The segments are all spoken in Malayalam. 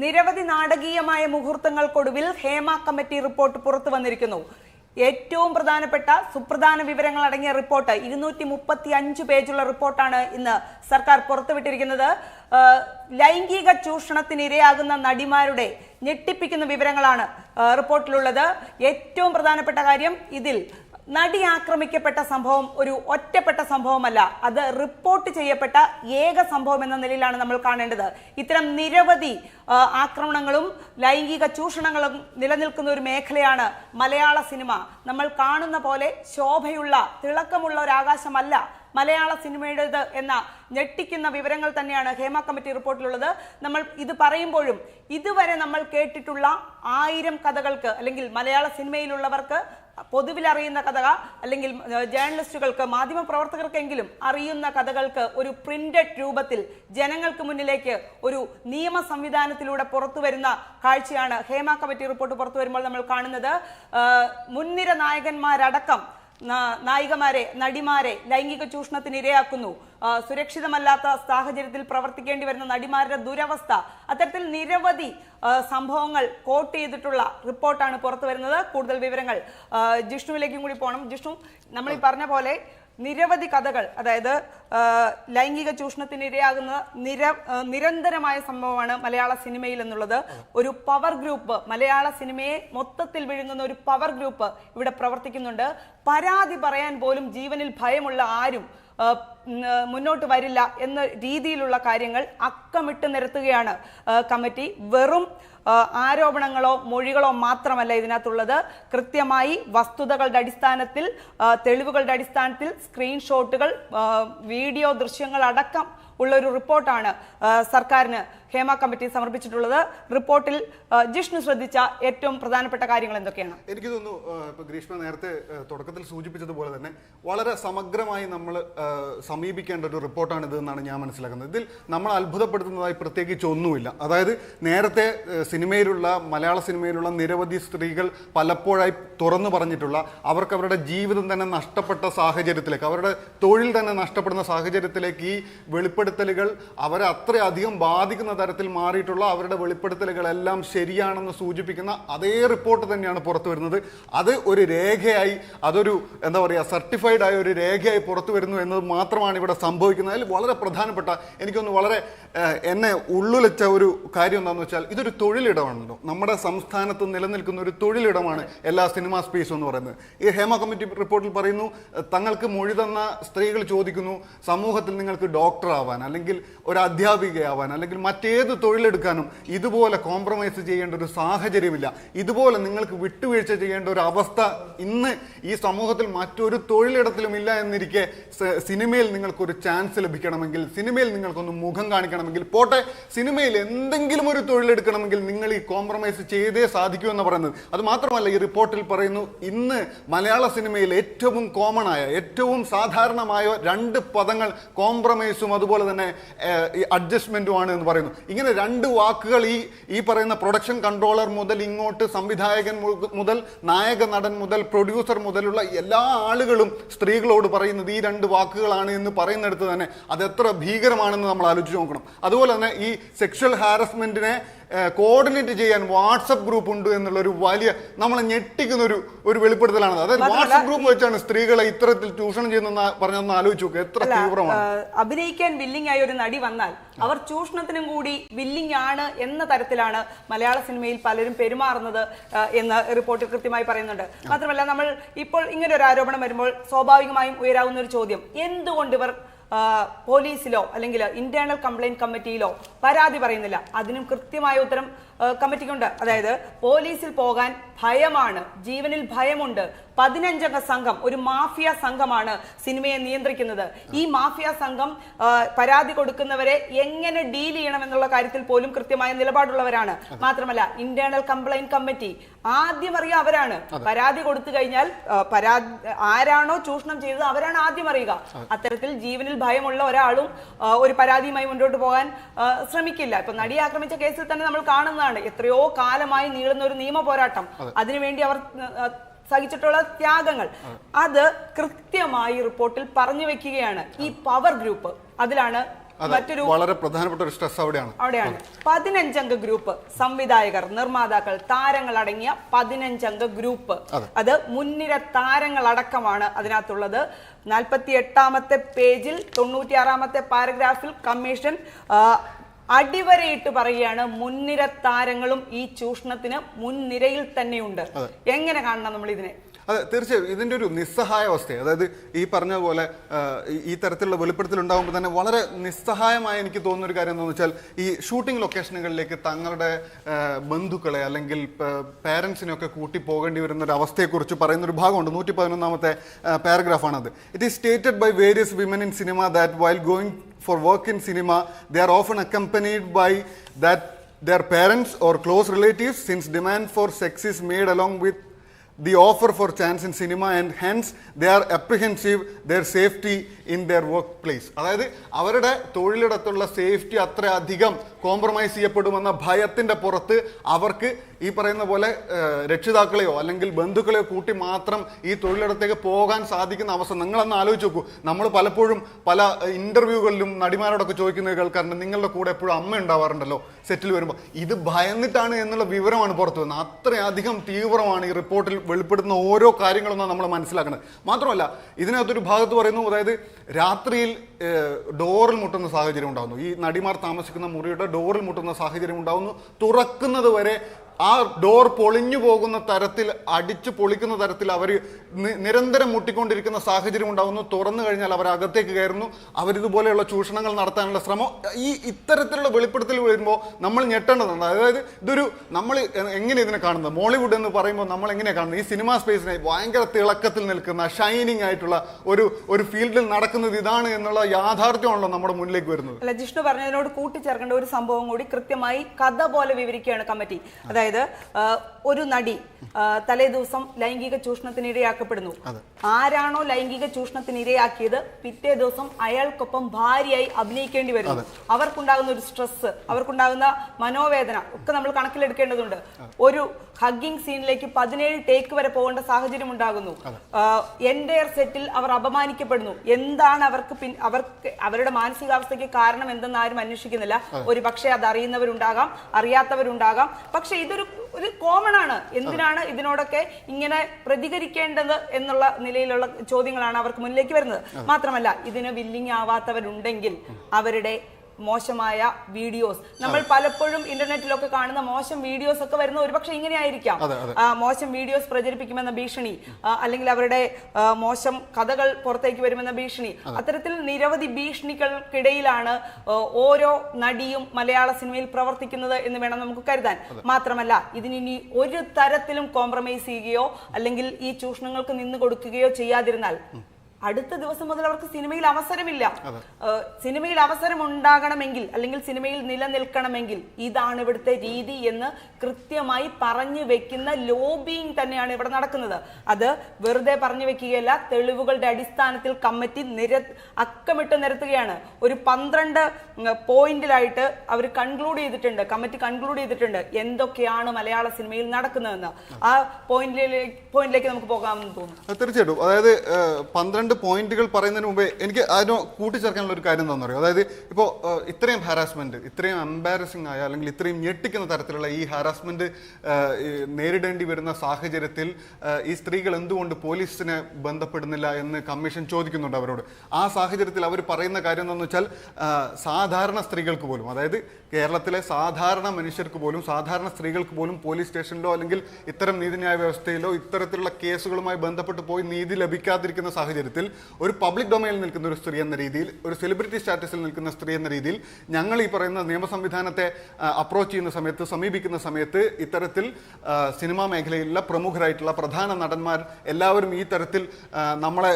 നിരവധി നാടകീയമായ മുഹൂർത്തങ്ങൾക്കൊടുവിൽ ഹേമ കമ്മിറ്റി റിപ്പോർട്ട് പുറത്തു വന്നിരിക്കുന്നു. ഏറ്റവും പ്രധാനപ്പെട്ട സുപ്രധാന വിവരങ്ങൾ അടങ്ങിയ റിപ്പോർട്ട് ഇരുന്നൂറ്റി മുപ്പത്തി അഞ്ച് പേജുള്ള റിപ്പോർട്ടാണ് ഇന്ന് സർക്കാർ പുറത്തുവിട്ടിരിക്കുന്നത്. ലൈംഗിക ചൂഷണത്തിന് ഇരയാകുന്ന നടിമാരുടെ ഞെട്ടിപ്പിക്കുന്ന വിവരങ്ങളാണ് റിപ്പോർട്ടിലുള്ളത്. ഏറ്റവും പ്രധാനപ്പെട്ട കാര്യം ഇതിൽ നടി ആക്രമിക്കപ്പെട്ട സംഭവം ഒരു ഒറ്റപ്പെട്ട സംഭവമല്ല. അത് റിപ്പോർട്ട് ചെയ്യപ്പെട്ട ഏക സംഭവം എന്ന നിലയിലാണ് നമ്മൾ കാണേണ്ടത്. ഇത്തരം നിരവധി ആക്രമണങ്ങളും ലൈംഗിക ചൂഷണങ്ങളും നിലനിൽക്കുന്ന ഒരു മേഖലയാണ് മലയാള സിനിമ. നമ്മൾ കാണുന്ന പോലെ ശോഭയുള്ള തിളക്കമുള്ള ഒരു ആകാശമല്ല മലയാള സിനിമയുടേത് എന്ന ഞെട്ടിക്കുന്ന വിവരങ്ങൾ തന്നെയാണ് ഹേമ കമ്മിറ്റി റിപ്പോർട്ടിലുള്ളത്. നമ്മൾ ഇത് പറയുമ്പോഴും ഇതുവരെ നമ്മൾ കേട്ടിട്ടുള്ള ആയിരം കഥകൾക്ക് അല്ലെങ്കിൽ മലയാള സിനിമയിലുള്ളവർക്ക് പൊതുവിൽ അറിയുന്ന കഥ അല്ലെങ്കിൽ ജേർണലിസ്റ്റുകൾക്ക് മാധ്യമ പ്രവർത്തകർക്കെങ്കിലും അറിയുന്ന കഥകൾക്ക് ഒരു പ്രിന്റഡ് രൂപത്തിൽ ജനങ്ങൾക്ക് മുന്നിലേക്ക് ഒരു നിയമ സംവിധാനത്തിലൂടെ പുറത്തു വരുന്ന കാഴ്ചയാണ് ഹേമ കമ്മിറ്റി റിപ്പോർട്ട് പുറത്തു വരുമ്പോൾ നമ്മൾ കാണുന്നത്. മുൻനിര നായകന്മാരടക്കം നായികമാരെ നടിമാരെ ലൈംഗിക ചൂഷണത്തിന് ഇരയാക്കുന്നു. സുരക്ഷിതമല്ലാത്ത സാഹചര്യത്തിൽ പ്രവർത്തിക്കേണ്ടി വരുന്ന നടിമാരുടെ ദുരവസ്ഥ. അത്തരത്തിൽ നിരവധി സംഭവങ്ങൾ കോട്ട് ചെയ്തിട്ടുള്ള റിപ്പോർട്ടാണ് പുറത്തു വരുന്നത് കൂടുതൽ വിവരങ്ങൾ ജിഷ്ണുവിലേക്കും കൂടി പോകണം ജിഷ്ണു നമ്മൾ ഈ പറഞ്ഞ പോലെ നിരവധി കഥകൾ അതായത് ലൈംഗിക ചൂഷണത്തിന് ഇരയാകുന്ന നിര നിരന്തരമായ സംഭവമാണ് മലയാള സിനിമയിൽ എന്നുള്ളത്. ഒരു പവർ ഗ്രൂപ്പ് മലയാള സിനിമയെ മൊത്തത്തിൽ വിഴുങ്ങുന്ന ഒരു പവർ ഗ്രൂപ്പ് ഇവിടെ പ്രവർത്തിക്കുന്നുണ്ട്. പരാതി പറയാൻ പോലും ജീവനിൽ ഭയമുള്ള ആരും മുന്നോട്ട് വരില്ല എന്ന രീതിയിലുള്ള കാര്യങ്ങൾ അക്കമിട്ട് നിരത്തുകയാണ് കമ്മിറ്റി. വെറും ആരോപണങ്ങളോ മൊഴികളോ മാത്രമല്ല ഇതിനകത്തുള്ളത്. കൃത്യമായി വസ്തുതകളുടെ അടിസ്ഥാനത്തിൽ തെളിവുകളുടെ അടിസ്ഥാനത്തിൽ സ്ക്രീൻഷോട്ടുകൾ വീഡിയോ ദൃശ്യങ്ങൾ അടക്കം ഉള്ള ഒരു റിപ്പോർട്ടാണ് സർക്കാരിന് ഹേമ കമ്മിറ്റി സമർപ്പിച്ചിട്ടുള്ളത് റിപ്പോർട്ടിൽ ജിഷ്ണു ശ്രദ്ധിച്ച ഏറ്റവും പ്രധാനപ്പെട്ട കാര്യങ്ങൾ എന്തൊക്കെയാണ്? എനിക്ക് തോന്നുന്നു ഗ്രീഷ്മ നേരത്തെ തുടക്കത്തിൽ സൂചിപ്പിച്ചതുപോലെ തന്നെ വളരെ സമഗ്രമായി നമ്മൾ സമീപിക്കേണ്ട ഒരു റിപ്പോർട്ടാണ് ഇത് എന്നാണ് ഞാൻ മനസ്സിലാക്കുന്നത്. ഇതിൽ നമ്മൾ അത്ഭുതപ്പെടുത്തുന്നതായി പ്രത്യേകിച്ച് ഒന്നുമില്ല. അതായത് നേരത്തെ സിനിമയിലുള്ള മലയാള സിനിമയിലുള്ള നിരവധി സ്ത്രീകൾ പലപ്പോഴായി തുറന്നു പറഞ്ഞിട്ടുള്ള അവർക്ക് അവരുടെ ജീവിതം തന്നെ നഷ്ടപ്പെട്ട സാഹചര്യത്തിലേക്ക് അവരുടെ തൊഴിൽ തന്നെ നഷ്ടപ്പെടുന്ന സാഹചര്യത്തിലേക്ക് ഈ വെളിപ്പെടുത്തലുകൾ അവരെ അത്രയധികം ബാധിക്കുന്ന തരത്തിൽ മാറിയിട്ടുള്ള അവരുടെ വെളിപ്പെടുത്തലുകളെല്ലാം ശരിയാണെന്ന് സൂചിപ്പിക്കുന്ന അതേ റിപ്പോർട്ട് തന്നെയാണ് പുറത്തു വരുന്നത്. അത് ഒരു രേഖയായി അതൊരു എന്താ പറയുക സർട്ടിഫൈഡ് ആയ ഒരു രേഖയായി പുറത്തു വരുന്നു എന്നത് മാത്രമാണ് ഇവിടെ സംഭവിക്കുന്നത്. അതിൽ വളരെ പ്രധാനപ്പെട്ട എനിക്കൊന്ന് വളരെ എന്നെ ഉള്ളുലച്ച ഒരു കാര്യം എന്താണെന്ന് വെച്ചാൽ ഇതൊരു തൊഴിലിടമാണല്ലോ. നമ്മുടെ സംസ്ഥാനത്ത് നിലനിൽക്കുന്ന ഒരു തൊഴിലിടമാണ് എല്ലാ സിനിമാ സ്പേസും എന്ന് പറയുന്നത്. ഈ ഹേമ കമ്മിറ്റി റിപ്പോർട്ടിൽ പറയുന്നു തങ്ങൾക്ക് മൊഴി തന്ന സ്ത്രീകൾ ചോദിക്കുന്നു സമൂഹത്തിൽ നിങ്ങൾക്ക് ഡോക്ടർ ആവാൻ അല്ലെങ്കിൽ ഒരു അധ്യാപികയാവാൻ അല്ലെങ്കിൽ മറ്റേത് തൊഴിലെടുക്കാനും ഇതുപോലെ കോംപ്രമൈസ് ചെയ്യേണ്ട ഒരു സാഹചര്യമില്ല. ഇതുപോലെ നിങ്ങൾക്ക് വിട്ടുവീഴ്ച ചെയ്യേണ്ട ഒരു അവസ്ഥ ഇന്ന് ഈ സമൂഹത്തിൽ മറ്റൊരു തൊഴിലിടത്തിലും ഇല്ല എന്നിരിക്കെ സിനിമയിൽ നിങ്ങൾക്കൊരു ചാൻസ് ലഭിക്കണമെങ്കിൽ സിനിമയിൽ നിങ്ങൾക്കൊന്ന് മുഖം കാണിക്കണമെങ്കിൽ പോട്ടെ സിനിമയിൽ എന്തെങ്കിലും ഒരു തൊഴിലെടുക്കണമെങ്കിൽ നിങ്ങൾ ഈ കോംപ്രമൈസ് ചെയ്തേ സാധിക്കൂ എന്ന് പറയുന്നത്. അത് മാത്രമല്ല ഈ റിപ്പോർട്ടിൽ പറയുന്നു ഇന്ന് മലയാള സിനിമയിൽ ഏറ്റവും കോമൺ ആയ ഏറ്റവും സാധാരണമായ രണ്ട് പദങ്ങൾ കോംപ്രമൈസും അതുപോലെ തന്നെ അഡ്ജസ്റ്റ്മെന്റുമാണ് എന്ന് പറയുന്നു. ഇങ്ങനെ രണ്ട് വാക്കുകൾ ഈ ഈ പറയുന്ന പ്രൊഡക്ഷൻ കൺട്രോളർ മുതൽ ഇങ്ങോട്ട് സംവിധായകൻ മുതൽ നായക നടൻ മുതൽ പ്രൊഡ്യൂസർ മുതലുള്ള എല്ലാ ആളുകളും സ്ത്രീകളോട് പറയുന്നത് ഈ രണ്ട് വാക്കുകളാണ് എന്ന് പറയുന്നിടത്ത് തന്നെ അത് എത്ര ഭീകരമാണെന്ന് നമ്മൾ ആലോചിച്ച് നോക്കണം. അതുപോലെ തന്നെ ഈ സെക്ഷൽ ഹാരസ്മെന്റിനെ കോർഡിനേറ്റ് ചെയ്യാൻ വാട്സപ്പ് ഗ്രൂപ്പ് ഉണ്ട് എന്നുള്ള ഒരു വലിയ നമ്മളെ ഞെട്ടിക്കുന്ന ഒരു ഒരു വെളിപ്പെടുത്തലാണ് അതായത് വാട്സപ്പ് ഗ്രൂപ്പ് വെച്ചാണ് സ്ത്രീകളെ ഇത്തരത്തിൽ ചൂഷണം ചെയ്യുന്ന പറഞ്ഞൊന്ന് ആലോചിച്ച് നോക്കുക എത്ര തീവ്രമാണ്. അഭിനയിക്കാൻ വില്ലിംഗ് ആയ ഒരു നടി വന്നാൽ അവർ ചൂഷണത്തിനും കൂടി വില്ലിംഗ് ആണ് എന്ന തരത്തിലാണ് മലയാള സിനിമയിൽ പലരും പെരുമാറുന്നത് എന്ന് റിപ്പോർട്ടിൽ കൃത്യമായി പറയുന്നുണ്ട്. മാത്രമല്ല നമ്മൾ ഇപ്പോൾ ഇങ്ങനെ ഒരു ആരോപണം വരുമ്പോൾ സ്വാഭാവികമായും ഉയരാവുന്ന ഒരു ചോദ്യം. എന്തുകൊണ്ട് ഇവർ പോലീസിലോ അല്ലെങ്കിൽ ഇന്റേണൽ കംപ്ലൈന്റ് കമ്മിറ്റിയിലോ പരാതി പറയുന്നില്ല? അതിനും കൃത്യമായ ഉത്തരം കമ്മിറ്റിക്കുണ്ട്. അതായത് പോലീസിൽ പോകാൻ ഭയമാണ് ജീവനിൽ ഭയമുണ്ട്. പതിനഞ്ചംഗ സംഘം ഒരു മാഫിയ സംഘമാണ് സിനിമയെ നിയന്ത്രിക്കുന്നത്. ഈ മാഫിയ സംഘം പരാതി കൊടുക്കുന്നവരെ എങ്ങനെ ഡീൽ ചെയ്യണം എന്നുള്ള കാര്യത്തിൽ പോലും കൃത്യമായ നിലപാടുള്ളവരാണ്. മാത്രമല്ല ഇന്റേണൽ കംപ്ലൈന്റ് കമ്മിറ്റി ആദ്യം അറിയുക അവരാണ്. പരാതി കൊടുത്തു കഴിഞ്ഞാൽ പരാതി ആരാണോ ചൂഷണം ചെയ്തത് അവരാണ് ആദ്യം അറിയുക. അത്തരത്തിൽ ജീവനിൽ ഭയമുള്ള ഒരാളും ഒരു പരാതിയുമായി മുന്നോട്ട് പോകാൻ ശ്രമിക്കില്ല. ഇപ്പൊ നടിയെ ആക്രമിച്ച കേസിൽ തന്നെ നമ്മൾ കാണുന്നതാണ്. എത്രയോ കാലമായി നീളുന്ന ഒരു നിയമ പോരാട്ടം. അതിനുവേണ്ടി അവർ സഹിച്ചിട്ടുള്ള ത്യാഗങ്ങൾ. അത്. കൃത്യമായി റിപ്പോർട്ടിൽ പറഞ്ഞു വെക്കുകയാണ്. ഈ പവർ ഗ്രൂപ്പ് അതിലാണ് മറ്റൊരു വളരെ പ്രധാനപ്പെട്ട ഒരു സ്ട്രെസ് അവിടെയാണ്. അവിടെയാണ്. പതിനഞ്ചംഗ ഗ്രൂപ്പ് സംവിധായകർ നിർമ്മാതാക്കൾ താരങ്ങൾ അടങ്ങിയ പതിനഞ്ചംഗ ഗ്രൂപ്പ്. അത്. മുൻനിര താരങ്ങളടക്കമാണ് അതിനകത്തുള്ളത്. നാൽപ്പത്തി എട്ടാമത്തെ പേജിൽ തൊണ്ണൂറ്റിയാറാമത്തെ പാരഗ്രാഫിൽ കമ്മീഷൻ അടിവരയിട്ട് പറയുകയാണ് മുൻനിര താരങ്ങളും ഈ ചൂഷണത്തിന് മുൻനിരയിൽ തന്നെയുണ്ട്. എങ്ങനെ കാണണം നമ്മൾ ഇതിനെ? അതെ തീർച്ചയായും. ഇതിന്റെ ഒരു നിസ്സഹായ അവസ്ഥ അതായത് ഈ പറഞ്ഞ പോലെ ഈ- തരത്തിലുള്ള വെളിപ്പെടുത്തൽ ഉണ്ടാകുമ്പോൾ തന്നെ വളരെ നിസ്സഹായമായി എനിക്ക് തോന്നുന്ന ഒരു കാര്യം എന്താണെന്ന് വെച്ചാൽ ഈ ഷൂട്ടിംഗ് ലൊക്കേഷനുകളിലേക്ക് തങ്ങളുടെ ബന്ധുക്കളെ അല്ലെങ്കിൽ പേരൻസിനെയൊക്കെ കൂട്ടി പോകേണ്ടി വരുന്ന ഒരു അവസ്ഥയെക്കുറിച്ച് പറയുന്ന ഒരു ഭാഗമുണ്ട്. നൂറ്റി പതിനൊന്നാമത്തെ പാരഗ്രാഫാണത്. It is stated by various women in cinema that while going for work in cinema, they are often accompanied by that their parents or close relatives since demand for sex is made along with the offer for chance in cinema and hence they are apprehensive their safety in their workplace അതായത് അവരുടെ തൊഴിലിടത്തുള്ള സേഫ്റ്റി അത്ര അധികം കോംപ്രമൈസ് ചെയ്യപ്പെടുമെന്ന ഭയത്തിന്റെ പുറത്ത് അവർക്ക് ഈ പറയുന്ന പോലെ രക്ഷിതാക്കളെയോ അല്ലെങ്കിൽ ബന്ധുക്കളെയോ കൂട്ടി മാത്രം ഈ തൊഴിലിടത്തേക്ക് പോകാൻ സാധിക്കുന്ന അവസ്ഥ. നിങ്ങളൊന്ന് ആലോചിച്ച് നോക്കൂ. നമ്മൾ പലപ്പോഴും പല ഇന്റർവ്യൂകളിലും നടിമാരോടൊക്കെ ചോദിക്കുന്നത് കേൾക്കാറുണ്ട്. നിങ്ങളുടെ കൂടെ എപ്പോഴും അമ്മ ഉണ്ടാവാറുണ്ടല്ലോ സെറ്റിൽ വരുമ്പോൾ ഇത് ഭയന്നിട്ടാണ് എന്നുള്ള വിവരമാണ് പുറത്തു വന്നത്. അത്രയധികം തീവ്രമാണ് ഈ റിപ്പോർട്ടിൽ വെളിപ്പെടുത്തുന്ന ഓരോ കാര്യങ്ങളും നമ്മൾ മനസ്സിലാക്കുന്നത്. മാത്രമല്ല ഇതിനകത്തൊരു ഭാഗത്ത് പറയുന്നു അതായത് രാത്രിയിൽ ഡോറിൽ മുട്ടുന്ന സാഹചര്യം ഉണ്ടാകുന്നു ഈ നടിമാർ താമസിക്കുന്ന മുറിയുടെ ഡോറിൽ മുട്ടുന്ന സാഹചര്യം ഉണ്ടാകുന്നു തുറക്കുന്നത് വരെ ആ ഡോർ പൊളിഞ്ഞു പോകുന്ന തരത്തിൽ അടിച്ചു പൊളിക്കുന്ന തരത്തിൽ അവർ നിരന്തരം മുട്ടിക്കൊണ്ടിരിക്കുന്ന സാഹചര്യം ഉണ്ടാകുന്നു തുറന്നു കഴിഞ്ഞാൽ അവർ അകത്തേക്ക് കയറുന്നു. അവരിതുപോലെയുള്ള ചൂഷണങ്ങൾ നടത്താനുള്ള ശ്രമം. ഈ ഇത്തരത്തിലുള്ള വെളിപ്പെടുത്തൽ വരുമ്പോൾ നമ്മൾ ഞെട്ടേണ്ടതുണ്ട് അതായത് ഇതൊരു നമ്മൾ എങ്ങനെ ഇതിനെ കാണുന്നത്? മോളിവുഡ് എന്ന് പറയുമ്പോൾ നമ്മൾ എങ്ങനെ കാണുന്നത്? ഈ സിനിമാ സ്പേസിനെ ഭയങ്കര തിളക്കത്തിൽ നിൽക്കുന്ന ഷൈനിങ് ആയിട്ടുള്ള ഒരു ഒരു ഫീൽഡിൽ നടക്കുന്നത് ഇതാണ് എന്നുള്ള യാഥാർത്ഥ്യമാണല്ലോ നമ്മുടെ മുന്നിലേക്ക് വരുന്നത്. അല്ല ജിഷ്ണു പറഞ്ഞതിനോട് കൂട്ടിച്ചേർക്കേണ്ട ഒരു സംഭവം കൂടി കൃത്യമായി കഥ പോലെ വിവരിക്കുകയാണ് കമ്മിറ്റി. അതായത് ആ, ഒരു നടി തലേ ദിവസം ലൈംഗിക ചൂഷണത്തിന് ഇരയാക്കപ്പെടുന്നു. ആരാണോ ലൈംഗിക ചൂഷണത്തിന് ഇരയാക്കിയത് പിറ്റേ ദിവസം അയാൾക്കൊപ്പം ഭാര്യയായി അഭിനയിക്കേണ്ടി വരുന്നു. അവർക്കുണ്ടാകുന്ന ഒരു സ്ട്രെസ് അവർക്കുണ്ടാകുന്ന മനോവേദന ഒക്കെ നമ്മൾ കണക്കിലെടുക്കേണ്ടതുണ്ട്. ഒരു ഹഗ്ഗിംഗ് സീനിലേക്ക് പതിനേഴ് ടേക്ക് വരെ പോകേണ്ട സാഹചര്യം ഉണ്ടാകുന്നു. എന്റെ സെറ്റിൽ അവർ അപമാനിക്കപ്പെടുന്നു. എന്താണ് അവർക്ക് പിൻ അവർക്ക് അവരുടെ മാനസികാവസ്ഥയ്ക്ക് കാരണം എന്തെന്ന് ആരും അന്വേഷിക്കുന്നില്ല. ഒരു പക്ഷേ അത് അറിയുന്നവരുണ്ടാകാം അറിയാത്തവരുണ്ടാകാം. പക്ഷെ ഇതൊരു ഒരു ഒരു കോമൺ ആണ്. എന്തിനാണ് ഇതിനോടൊക്കെ ഇങ്ങനെ പ്രതികരിക്കേണ്ടത് എന്നുള്ള നിലയിലുള്ള ചോദ്യങ്ങളാണ് അവർക്ക് മുന്നിലേക്ക് വരുന്നത്. മാത്രമല്ല ഇതിന് വില്ലിങ് ആവാത്തവരുണ്ടെങ്കിൽ അവരുടെ മോശമായ വീഡിയോസ്. നമ്മൾ പലപ്പോഴും ഇന്റർനെറ്റിലൊക്കെ കാണുന്ന മോശം വീഡിയോസ് ഒക്കെ വരുന്ന ഒരുപക്ഷെ ഇങ്ങനെ ആയിരിക്കാം അതെ, അതെ. ആ, മോശം വീഡിയോസ് പ്രചരിപ്പിക്കുമെന്ന ഭീഷണി. അല്ലെങ്കിൽ അവരുടെ മോശം കഥകൾ പുറത്തേക്ക് വരുമെന്ന ഭീഷണി. അത്തരത്തിൽ നിരവധി ഭീഷണികൾക്കിടയിലാണ് ഓരോ നടിയും മലയാള സിനിമയിൽ പ്രവർത്തിക്കുന്നത് എന്ന് വേണം നമുക്ക് കരുതാൻ. മാത്രമല്ല ഇതിനി ഒരു തരത്തിലും കോംപ്രമൈസ് ചെയ്യുകയോ അല്ലെങ്കിൽ ഈ ചൂഷണങ്ങൾക്ക് നിന്ന് കൊടുക്കുകയോ ചെയ്യാതിരുന്നാൽ അടുത്ത ദിവസം മുതൽ അവർക്ക് സിനിമയിൽ അവസരമില്ല. സിനിമയിൽ അവസരം ഉണ്ടാകണമെങ്കിൽ അല്ലെങ്കിൽ സിനിമയിൽ നിലനിൽക്കണമെങ്കിൽ ഇതാണ് ഇവിടുത്തെ രീതി എന്ന് കൃത്യമായി പറഞ്ഞു വെക്കുന്ന ലോബിയിങ് തന്നെയാണ് ഇവിടെ നടക്കുന്നത്. അത് വെറുതെ പറഞ്ഞു വെക്കുകയല്ല തെളിവുകളുടെ അടിസ്ഥാനത്തിൽ കമ്മിറ്റി നിര അക്കമിട്ട് നിരത്തുകയാണ്. ഒരു പന്ത്രണ്ട് പോയിന്റിലായിട്ട് അവർ കൺക്ലൂഡ് ചെയ്തിട്ടുണ്ട് കമ്മിറ്റി കൺക്ലൂഡ് ചെയ്തിട്ടുണ്ട് എന്തൊക്കെയാണ് മലയാള സിനിമയിൽ നടക്കുന്നതെന്ന്. ആ പോയിന്റിലേക്ക് പോയിന്റിലേക്ക് നമുക്ക് പോകാമെന്ന് തോന്നുന്നു. തീർച്ചയായിട്ടും. അതായത് ഏഹ്, പന്ത്രണ്ട് പോയിന്റുകൾ പറയുന്നതിന് മുമ്പേ എനിക്ക് അതിന് കൂട്ടിച്ചേർക്കാനുള്ള ഒരു കാര്യം എന്താണെന്ന് അതായത് ഇപ്പോൾ ഇത്രയും ഹാരാസ്മെന്റ് ഇത്രയും എംബാരസിംഗ് ആയ അല്ലെങ്കിൽ ഇത്രയും ഞെട്ടിക്കുന്ന തരത്തിലുള്ള ഈ ഹാരാസ്മെന്റ് നേരിടേണ്ടി വരുന്ന സാഹചര്യത്തിൽ ഈ സ്ത്രീകൾ എന്തുകൊണ്ട് പോലീസിനെ ബന്ധപ്പെടുന്നില്ല എന്ന് കമ്മീഷൻ ചോദിക്കുന്നുണ്ട് അവരോട്. ആ സാഹചര്യത്തിൽ അവർ പറയുന്ന കാര്യം എന്താണെന്ന് വെച്ചാൽ സാധാരണ സ്ത്രീകൾക്ക് പോലും അതായത് കേരളത്തിലെ സാധാരണ മനുഷ്യർക്ക് പോലും സാധാരണ സ്ത്രീകൾക്ക് പോലും പോലീസ് സ്റ്റേഷനിലോ അല്ലെങ്കിൽ ഇത്തരം നീതിന്യായ വ്യവസ്ഥയിലോ ഇത്തരത്തിലുള്ള കേസുകളുമായി ബന്ധപ്പെട്ട് പോയി നീതി ലഭിക്കാതിരിക്കുന്ന സാഹചര്യത്തിൽ ഒരു പബ്ലിക് ഡൊമൈനിൽ നിൽക്കുന്ന ഒരു സ്ത്രീ എന്ന രീതിയിൽ ഒരു സെലിബ്രിറ്റി സ്റ്റാറ്റസിൽ നിൽക്കുന്ന സ്ത്രീ എന്ന രീതിയിൽ ഞങ്ങൾ ഈ പറയുന്ന നിയമ സംവിധാനത്തെ അപ്രോച്ച് ചെയ്യുന്ന സമയത്ത് സമീപിക്കുന്ന സമയത്ത് ഇത്തരത്തിൽ സിനിമാ മേഖലയിലുള്ള പ്രമുഖരായിട്ടുള്ള പ്രധാന നടന്മാർ എല്ലാവരും ഈ തരത്തിൽ നമ്മളെ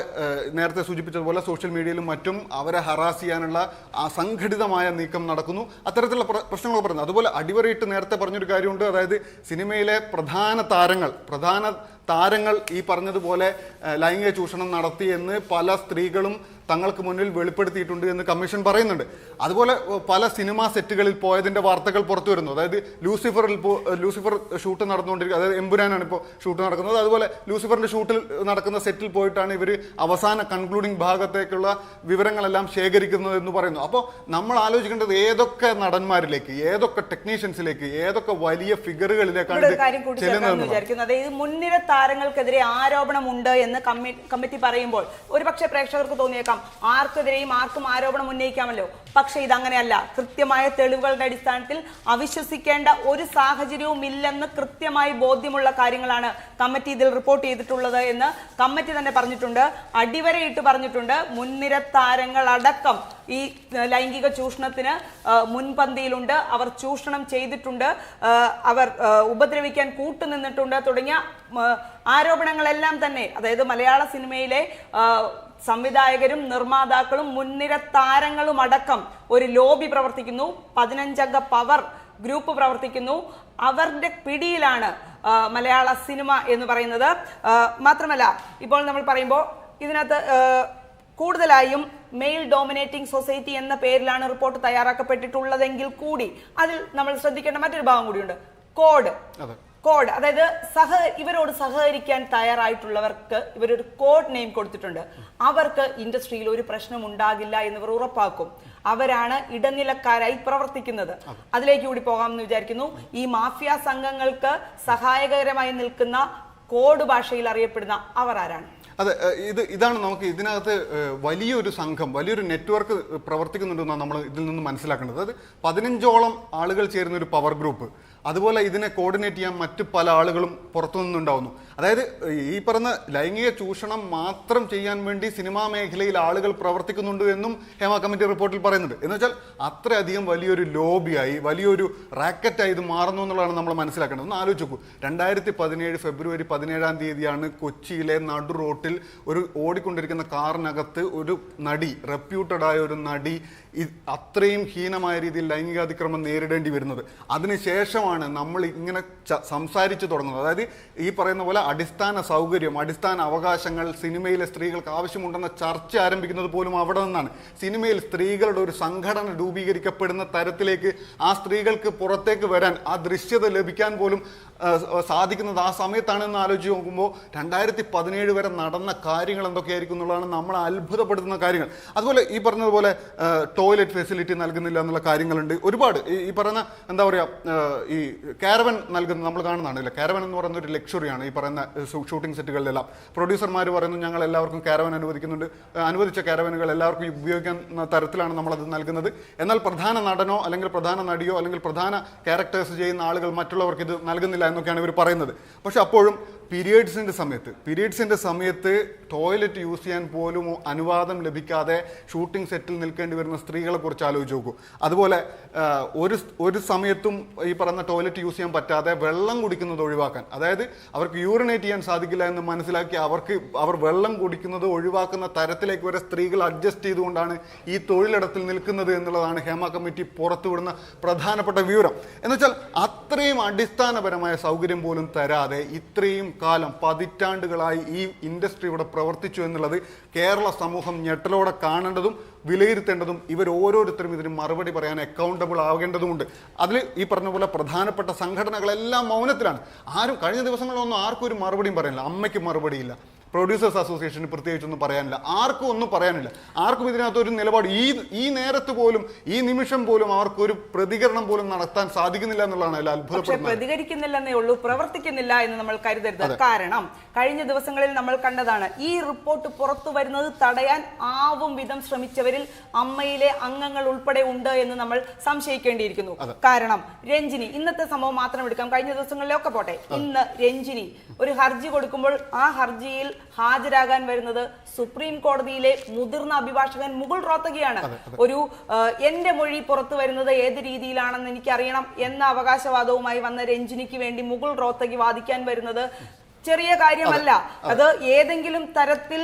നേരത്തെ സൂചിപ്പിച്ചതുപോലെ സോഷ്യൽ മീഡിയയിലും മറ്റും അവരെ ഹറാസ് ചെയ്യാനുള്ള അസംഘടിതമായ നീക്കം നടക്കുന്നു. അത്തരത്തിലുള്ള പ്രശ്നങ്ങൾ പറയുന്നത് അതുപോലെ അടിവരയിട്ട് നേരത്തെ പറഞ്ഞൊരു കാര്യമുണ്ട്. അതായത് സിനിമയിലെ പ്രധാന താരങ്ങൾ പ്രധാന താരങ്ങൾ ഈ പറഞ്ഞതുപോലെ ലൈംഗിക ചൂഷണം നടത്തി എന്ന് പല സ്ത്രീകളും തങ്ങൾക്ക് മുന്നിൽ വെളിപ്പെടുത്തിയിട്ടുണ്ട് എന്ന് കമ്മീഷൻ പറയുന്നുണ്ട്. അതുപോലെ പല സിനിമാ സെറ്റുകളിൽ പോയതിന്റെ വാർത്തകൾ പുറത്തു വരുന്നു. അതായത് ലൂസിഫറിൽ ലൂസിഫർ ഷൂട്ട് നടന്നുകൊണ്ടിരിക്കുക അതായത് എമ്പുരാനാണ് ഇപ്പോൾ ഷൂട്ട് നടക്കുന്നത്. അതുപോലെ ലൂസിഫറിന്റെ ഷൂട്ടിൽ നടക്കുന്ന സെറ്റിൽ പോയിട്ടാണ് ഇവർ അവസാന കൺക്ലൂഡിംഗ് ഭാഗത്തേക്കുള്ള വിവരങ്ങളെല്ലാം ശേഖരിക്കുന്നത് എന്ന് പറയുന്നു. അപ്പോൾ നമ്മൾ ആലോചിക്കേണ്ടത് ഏതൊക്കെ നടന്മാരിലേക്ക് ഏതൊക്കെ ടെക്നീഷ്യൻസിലേക്ക് ഏതൊക്കെ വലിയ ഫിഗറുകളിലേക്കാണ് വിചാരിക്കുന്നത് ഇത് അതായത് മുൻനിര താരങ്ങൾക്കെതിരെ ആരോപണമുണ്ട് എന്ന് കമ്മി- കമ്മിറ്റി പറയുമ്പോൾ ഒരുപക്ഷെ പ്രേക്ഷകർക്ക് തോന്നിയേക്കാം. ആർക്കെതിരെയും ആർക്കും ആരോപണം ഉന്നയിക്കാമല്ലോ. പക്ഷെ ഇതങ്ങനെയല്ല. കൃത്യമായ തെളിവുകളുടെ അടിസ്ഥാനത്തിൽ അവിശ്വസിക്കേണ്ട ഒരു സാഹചര്യവും ഇല്ലെന്ന് കൃത്യമായി ബോധ്യമുള്ള കാര്യങ്ങളാണ് കമ്മിറ്റി ഇതിൽ റിപ്പോർട്ട് ചെയ്തിട്ടുള്ളത് എന്ന് കമ്മിറ്റി തന്നെ പറഞ്ഞിട്ടുണ്ട്. അടിവരയിട്ട് പറഞ്ഞിട്ടുണ്ട്. മുൻനിര താരങ്ങളടക്കം ഈ ലൈംഗിക ചൂഷണത്തിന് മുൻപന്തിയിലുണ്ട്. അവർ ചൂഷണം ചെയ്തിട്ടുണ്ട്. അവർ ഉപദ്രവിക്കാൻ കൂട്ടുനിന്നിട്ടുണ്ട് തുടങ്ങിയ ആരോപണങ്ങളെല്ലാം തന്നെ. അതായത് മലയാള സിനിമയിലെ സംവിധായകരും നിർമ്മാതാക്കളും മുൻനിര താരങ്ങളും അടക്കം ഒരു ലോബി പ്രവർത്തിക്കുന്നു. പതിനഞ്ചംഗ പവർ ഗ്രൂപ്പ് പ്രവർത്തിക്കുന്നു. അവരുടെ പിടിയിലാണ് മലയാള സിനിമ എന്ന് പറയുന്നത്. മാത്രമല്ല ഇപ്പോൾ നമ്മൾ പറയുമ്പോൾ ഇതിനകത്ത് കൂടുതലായും മെയിൽ ഡോമിനേറ്റിംഗ് സൊസൈറ്റി എന്ന പേരിലാണ് റിപ്പോർട്ട് തയ്യാറാക്കപ്പെട്ടിട്ടുള്ളതെങ്കിൽ കൂടി അതിൽ നമ്മൾ ശ്രദ്ധിക്കേണ്ട മറ്റൊരു ഭാഗം കൂടിയുണ്ട്. കോഡ്. കോഡ് അതായത് സഹ ഇവരോട് സഹകരിക്കാൻ തയ്യാറായിട്ടുള്ളവർക്ക് ഇവരൊരു കോഡ് നെയിം കൊടുത്തിട്ടുണ്ട്. അവർക്ക് ഇൻഡസ്ട്രിയിൽ ഒരു പ്രശ്നം ഉണ്ടാകില്ല എന്ന് എന്നിവർ ഉറപ്പാക്കും. അവരാണ് ഇടനിലക്കാരായി പ്രവർത്തിക്കുന്നത്. അതിലേക്ക് കൂടി പോകാമെന്ന് വിചാരിക്കുന്നു. ഈ മാഫിയ സംഘങ്ങൾക്ക് സഹായകരമായി നിൽക്കുന്ന കോഡ് ഭാഷയിൽ അറിയപ്പെടുന്ന അവർ ആരാണ്? അതെ ഇത് ഇതാണ് നമുക്ക് ഇതിനകത്ത് വലിയൊരു സംഘം വലിയൊരു നെറ്റ്വർക്ക് പ്രവർത്തിക്കുന്നുണ്ടെന്നാണ് നമ്മൾ ഇതിൽ നിന്ന് മനസ്സിലാക്കേണ്ടത്. അതായത് പതിനഞ്ചോളം ആളുകൾ ചേരുന്ന ഒരു പവർ ഗ്രൂപ്പ്. അതുപോലെ ഇതിനെ കോർഡിനേറ്റ് ചെയ്യാൻ മറ്റു പല ആളുകളും പുറത്തുനിന്നുണ്ടാവുന്നു. അതായത് ഈ പറഞ്ഞ ലൈംഗിക ചൂഷണം മാത്രം ചെയ്യാൻ വേണ്ടി സിനിമാ മേഖലയിൽ ആളുകൾ പ്രവർത്തിക്കുന്നുണ്ട് എന്നും ഹേമ കമ്മിറ്റി റിപ്പോർട്ടിൽ പറയുന്നുണ്ട്. എന്ന് വെച്ചാൽ അത്രയധികം വലിയൊരു ലോബിയായി വലിയൊരു റാക്കറ്റായി ഇത് മാറുന്നു എന്നുള്ളതാണ് നമ്മൾ മനസ്സിലാക്കേണ്ടത്. ഒന്ന് ആലോചിച്ച് നോക്കൂ രണ്ടായിരത്തി പതിനേഴ് ഫെബ്രുവരി പതിനേഴാം തീയതിയാണ് കൊച്ചിയിലെ നടു റോട്ടിൽ ഒരു ഓടിക്കൊണ്ടിരിക്കുന്ന കാറിനകത്ത് ഒരു നടി റെപ്യൂട്ടഡ് ആയ ഒരു നടി അത്രയും ഹീനമായ രീതിയിൽ ലൈംഗികാതിക്രമം നേരിടേണ്ടി വരുന്നത്. അതിനുശേഷമാണ് നമ്മൾ ഇങ്ങനെ സംസാരിച്ചു തുടങ്ങുന്നത്. അതായത് ഈ പറയുന്ന പോലെ അടിസ്ഥാന സൗകര്യം അടിസ്ഥാന അവകാശങ്ങൾ സിനിമയിലെ സ്ത്രീകൾക്ക് ആവശ്യമുണ്ടെന്ന ചർച്ച ആരംഭിക്കുന്നത് പോലും അവിടെ നിന്നാണ്. സിനിമയിൽ സ്ത്രീകളുടെ ഒരു സംഘടന രൂപീകരിക്കപ്പെടുന്ന തരത്തിലേക്ക് ആ സ്ത്രീകൾക്ക് പുറത്തേക്ക് വരാൻ ആ ദൃശ്യത ലഭിക്കാൻ പോലും സാധിക്കുന്നത് ആ സമയത്താണ് എന്ന് ആലോചിച്ച് നോക്കുമ്പോൾ രണ്ടായിരത്തി പതിനേഴ് വരെ നടന്ന കാര്യങ്ങൾ എന്തൊക്കെയായിരിക്കും എന്നുള്ളതാണ് നമ്മളെ അത്ഭുതപ്പെടുത്തുന്ന കാര്യങ്ങൾ. അതുപോലെ ഈ പറഞ്ഞതുപോലെ ടോയ്ലറ്റ് ഫെസിലിറ്റി നൽകുന്നില്ല എന്നുള്ള കാര്യങ്ങളുണ്ട്. ഒരുപാട്. ഈ പറയുന്ന എന്താ പറയുക ഈ കാരവൻ നൽകുന്ന നമ്മൾ കാണുന്നതാണ് കാരവൻ എന്ന് പറയുന്ന ഒരു ലക്ഷറിയാണ് ഈ പറയുന്ന ഷൂട്ടിംഗ് സെറ്റുകളിലെല്ലാം പ്രൊഡ്യൂസർമാർ പറയുന്നു ഞങ്ങൾ എല്ലാവർക്കും കാരവൻ അനുവദിക്കുന്നുണ്ട്. അനുവദിച്ച കാരവനുകൾ എല്ലാവർക്കും ഉപയോഗിക്കുന്ന തരത്തിലാണ് നമ്മളത് നൽകുന്നത്. എന്നാൽ പ്രധാന നടനോ അല്ലെങ്കിൽ പ്രധാന നടിയോ അല്ലെങ്കിൽ പ്രധാന ക്യാരക്ടേഴ്സ് ചെയ്യുന്ന ആളുകൾ മറ്റുള്ളവർക്ക് ഇത് നൽകുന്നില്ല എന്നൊക്കെയാണ് ഇവർ പറയുന്നത്. പക്ഷെ അപ്പോഴും പീരിയഡ്സിന്റെ സമയത്ത്. പീരിയഡ്സിന്റെ സമയത്ത് ടോയ്ലറ്റ് യൂസ് ചെയ്യാൻ പോലും അനുവാദം ലഭിക്കാതെ ഷൂട്ടിംഗ് സെറ്റിൽ നിൽക്കേണ്ടി വരുന്ന സ്ത്രീകളെ കുറിച്ച് ആലോചിച്ച് നോക്കൂ. അതുപോലെ ഒരു ഒരു സമയത്തും ഈ പറയുന്ന ടോയ്ലറ്റ് യൂസ് ചെയ്യാൻ പറ്റാതെ വെള്ളം കുടിക്കുന്നത് ഒഴിവാക്കാൻ. അതായത് അവർക്ക് യൂറിനേറ്റ് ചെയ്യാൻ സാധിക്കില്ല എന്ന് മനസ്സിലാക്കി അവർക്ക് അവർ വെള്ളം കുടിക്കുന്നത് ഒഴിവാക്കുന്ന തരത്തിലേക്ക് വരെ സ്ത്രീകൾ അഡ്ജസ്റ്റ് ചെയ്തുകൊണ്ടാണ് ഈ തൊഴിലിടത്തിൽ നിൽക്കുന്നത് എന്നുള്ളതാണ് ഹേമ കമ്മിറ്റി പുറത്തുവിടുന്ന പ്രധാനപ്പെട്ട വിവരം. എന്നുവെച്ചാൽ അത്രയും അടിസ്ഥാനപരമായ സൗകര്യം പോലും തരാതെ ഇത്രയും കാലം പതിറ്റാണ്ടുകളായി ഈ ഇൻഡസ്ട്രി ഇവിടെ പ്രവർത്തിച്ചു എന്നുള്ളത് കേരള സമൂഹം ഞെട്ടലോടെ കാണേണ്ടതും വിലയിരുത്തേണ്ടതും ഇവർ ഓരോരുത്തരും ഇതിന് മറുപടി പറയാൻ അക്കൗണ്ടബിൾ ആകേണ്ടതുമുണ്ട്. അതിൽ ഈ പറഞ്ഞ പോലെ പ്രധാനപ്പെട്ട സംഘടനകളെല്ലാം മൗനത്തിലാണ്. ആരും കഴിഞ്ഞ ദിവസങ്ങളിലൊന്നും ആർക്കും ഒരു മറുപടിയും പറയാനില്ല. അമ്മയ്ക്ക് മറുപടിയില്ല. പ്രൊഡ്യൂസേഴ്സ് അസോസിയേഷന് പ്രത്യേകിച്ചൊന്നും പറയാനില്ല. ആർക്കും ഒന്നും പറയാനില്ല. ആർക്കും ഇതിനകത്ത് ഒരു നിലപാട് ഈ ഈ നേരത്ത് പോലും ഈ നിമിഷം പോലും അവർക്കൊരു പ്രതികരണം പോലും നടത്താൻ സാധിക്കുന്നില്ല എന്നുള്ളതാണ് അത്ഭുതപ്പെടുന്നത്. പ്രതികരിക്കുന്നില്ലെന്നേ ഉള്ളൂ പ്രവർത്തിക്കുന്നില്ല എന്ന് നമ്മൾ കരുതരുത്. കാരണം കഴിഞ്ഞ ദിവസങ്ങളിൽ നമ്മൾ കണ്ടതാണ് ഈ റിപ്പോർട്ട് പുറത്തു വരുന്നത് തടയാൻ ആവും വിധം ശ്രമിച്ചവരിൽ അമ്മയിലെ അംഗങ്ങൾ ഉൾപ്പെടെ ഉണ്ട് എന്ന് നമ്മൾ സംശയിക്കേണ്ടിയിരിക്കുന്നു. കാരണം രഞ്ജിനി ഇന്നത്തെ സംഭവം മാത്രം എടുക്കാം. കഴിഞ്ഞ ദിവസങ്ങളിലൊക്കെ പോട്ടെ. ഇന്ന് രഞ്ജിനി ഒരു ഹർജി കൊടുക്കുമ്പോൾ ആ ഹർജിയിൽ ഹാജരാകാൻ വരുന്നത് സുപ്രീം കോടതിയിലെ മുതിർന്ന അഭിഭാഷകൻ മുകുൾ റോത്തകിയാണ്. ഒരു എന്റെ മൊഴി പുറത്തു വരുന്നത് ഏത് രീതിയിലാണെന്ന് എനിക്കറിയണം എന്ന അവകാശവാദവുമായി വന്ന രഞ്ജിനിക്ക് വേണ്ടി മുകുൾ റോത്തകി വാദിക്കാൻ വരുന്നത് ചെറിയ കാര്യമല്ല. അത്. ഏതെങ്കിലും തരത്തിൽ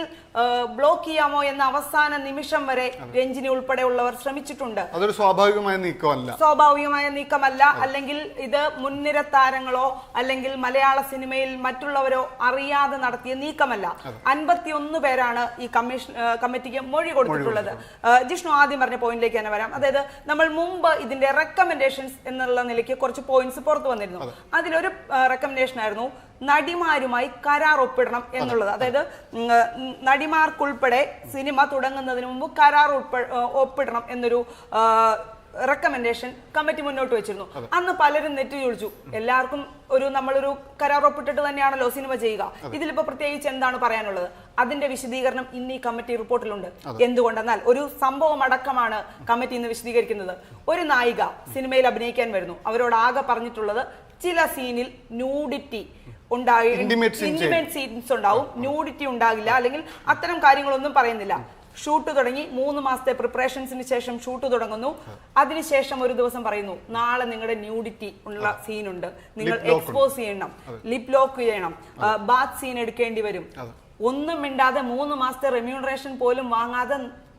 ബ്ലോക്ക് ചെയ്യാമോ എന്ന അവസാന നിമിഷം വരെ രഞ്ജിനി ഉൾപ്പെടെയുള്ളവർ ശ്രമിച്ചിട്ടുണ്ട്. അതൊരു സ്വാഭാവികമായ നീക്കമല്ല. സ്വാഭാവികമായ നീക്കമല്ല. അല്ലെങ്കിൽ ഇത് മുൻനിര താരങ്ങളോ അല്ലെങ്കിൽ മലയാള സിനിമയിൽ മറ്റുള്ളവരോ അറിയാതെ നടത്തിയ നീക്കമല്ല. അൻപത്തിയൊന്ന് പേരാണ് ഈ കമ്മീഷൻ കമ്മിറ്റിക്ക് മൊഴി കൊടുത്തിട്ടുള്ളത്. ജിഷ്ണു ആദ്യം പറഞ്ഞ പോയിന്റിലേക്ക് തന്നെ വരാം. അതായത് നമ്മൾ മുമ്പ് ഇതിന്റെ റെക്കമെൻഡേഷൻസ് എന്നുള്ള നിലയ്ക്ക് കുറച്ച് പോയിന്റ്സ് പുറത്തു വന്നിരുന്നു. അതിലൊരു റെക്കമെൻഡേഷൻ ആയിരുന്നു. നടിമാരുമായി കരാർ ഒപ്പിടണം എന്നുള്ളത്. അതായത് നടിമാർക്കുൾപ്പെടെ സിനിമ തുടങ്ങുന്നതിന് മുമ്പ് കരാർ ഒപ്പിടണം എന്നൊരു റെക്കമെൻഡേഷൻ കമ്മിറ്റി മുന്നോട്ട് വെച്ചിരുന്നു. അന്ന് പലരും നെറ്റ് ചൊളിച്ചു എല്ലാവർക്കും ഒരു നമ്മളൊരു കരാർ ഒപ്പിട്ടിട്ട് തന്നെയാണല്ലോ സിനിമ ചെയ്യുക. ഇതിലിപ്പോ പ്രത്യേകിച്ച് എന്താണ് പറയാനുള്ളത്? അതിന്റെ വിശദീകരണം ഇന്ന് ഈ കമ്മിറ്റി റിപ്പോർട്ടിലുണ്ട്. എന്തുകൊണ്ടെന്നാൽ ഒരു സംഭവം അടക്കമാണ് കമ്മിറ്റി ഇന്ന് വിശദീകരിക്കുന്നത്. ഒരു നായിക സിനിമയിൽ അഭിനയിക്കാൻ വരുന്നു. അവരോട് ആകെ പറഞ്ഞിട്ടുള്ളത് ചില സീനിൽ ന്യൂഡിറ്റി ഉണ്ടായി ഇന്റിമേറ്റ് സീൻസ് ഉണ്ടാവും. ന്യൂഡിറ്റി ഉണ്ടാകില്ല. അല്ലെങ്കിൽ അത്തരം കാര്യങ്ങളൊന്നും പറയുന്നില്ല. ഷൂട്ട് തുടങ്ങി മൂന്ന് മാസത്തെ പ്രിപ്പറേഷൻസിന് ശേഷം ഷൂട്ട് തുടങ്ങുന്നു. അതിനുശേഷം ഒരു ദിവസം പറയുന്നു നാളെ നിങ്ങളുടെ ന്യൂഡിറ്റി ഉള്ള സീനുണ്ട് നിങ്ങൾ. എക്സ്പോസ് ചെയ്യണം. ലിപ് ലോക്ക് ചെയ്യണം. ബാത്ത് സീൻ എടുക്കേണ്ടി വരും. ഒന്നും മിണ്ടാതെ മൂന്ന് മാസത്തെ റെമ്യൂണറേഷൻ പോലും വാങ്ങാതെ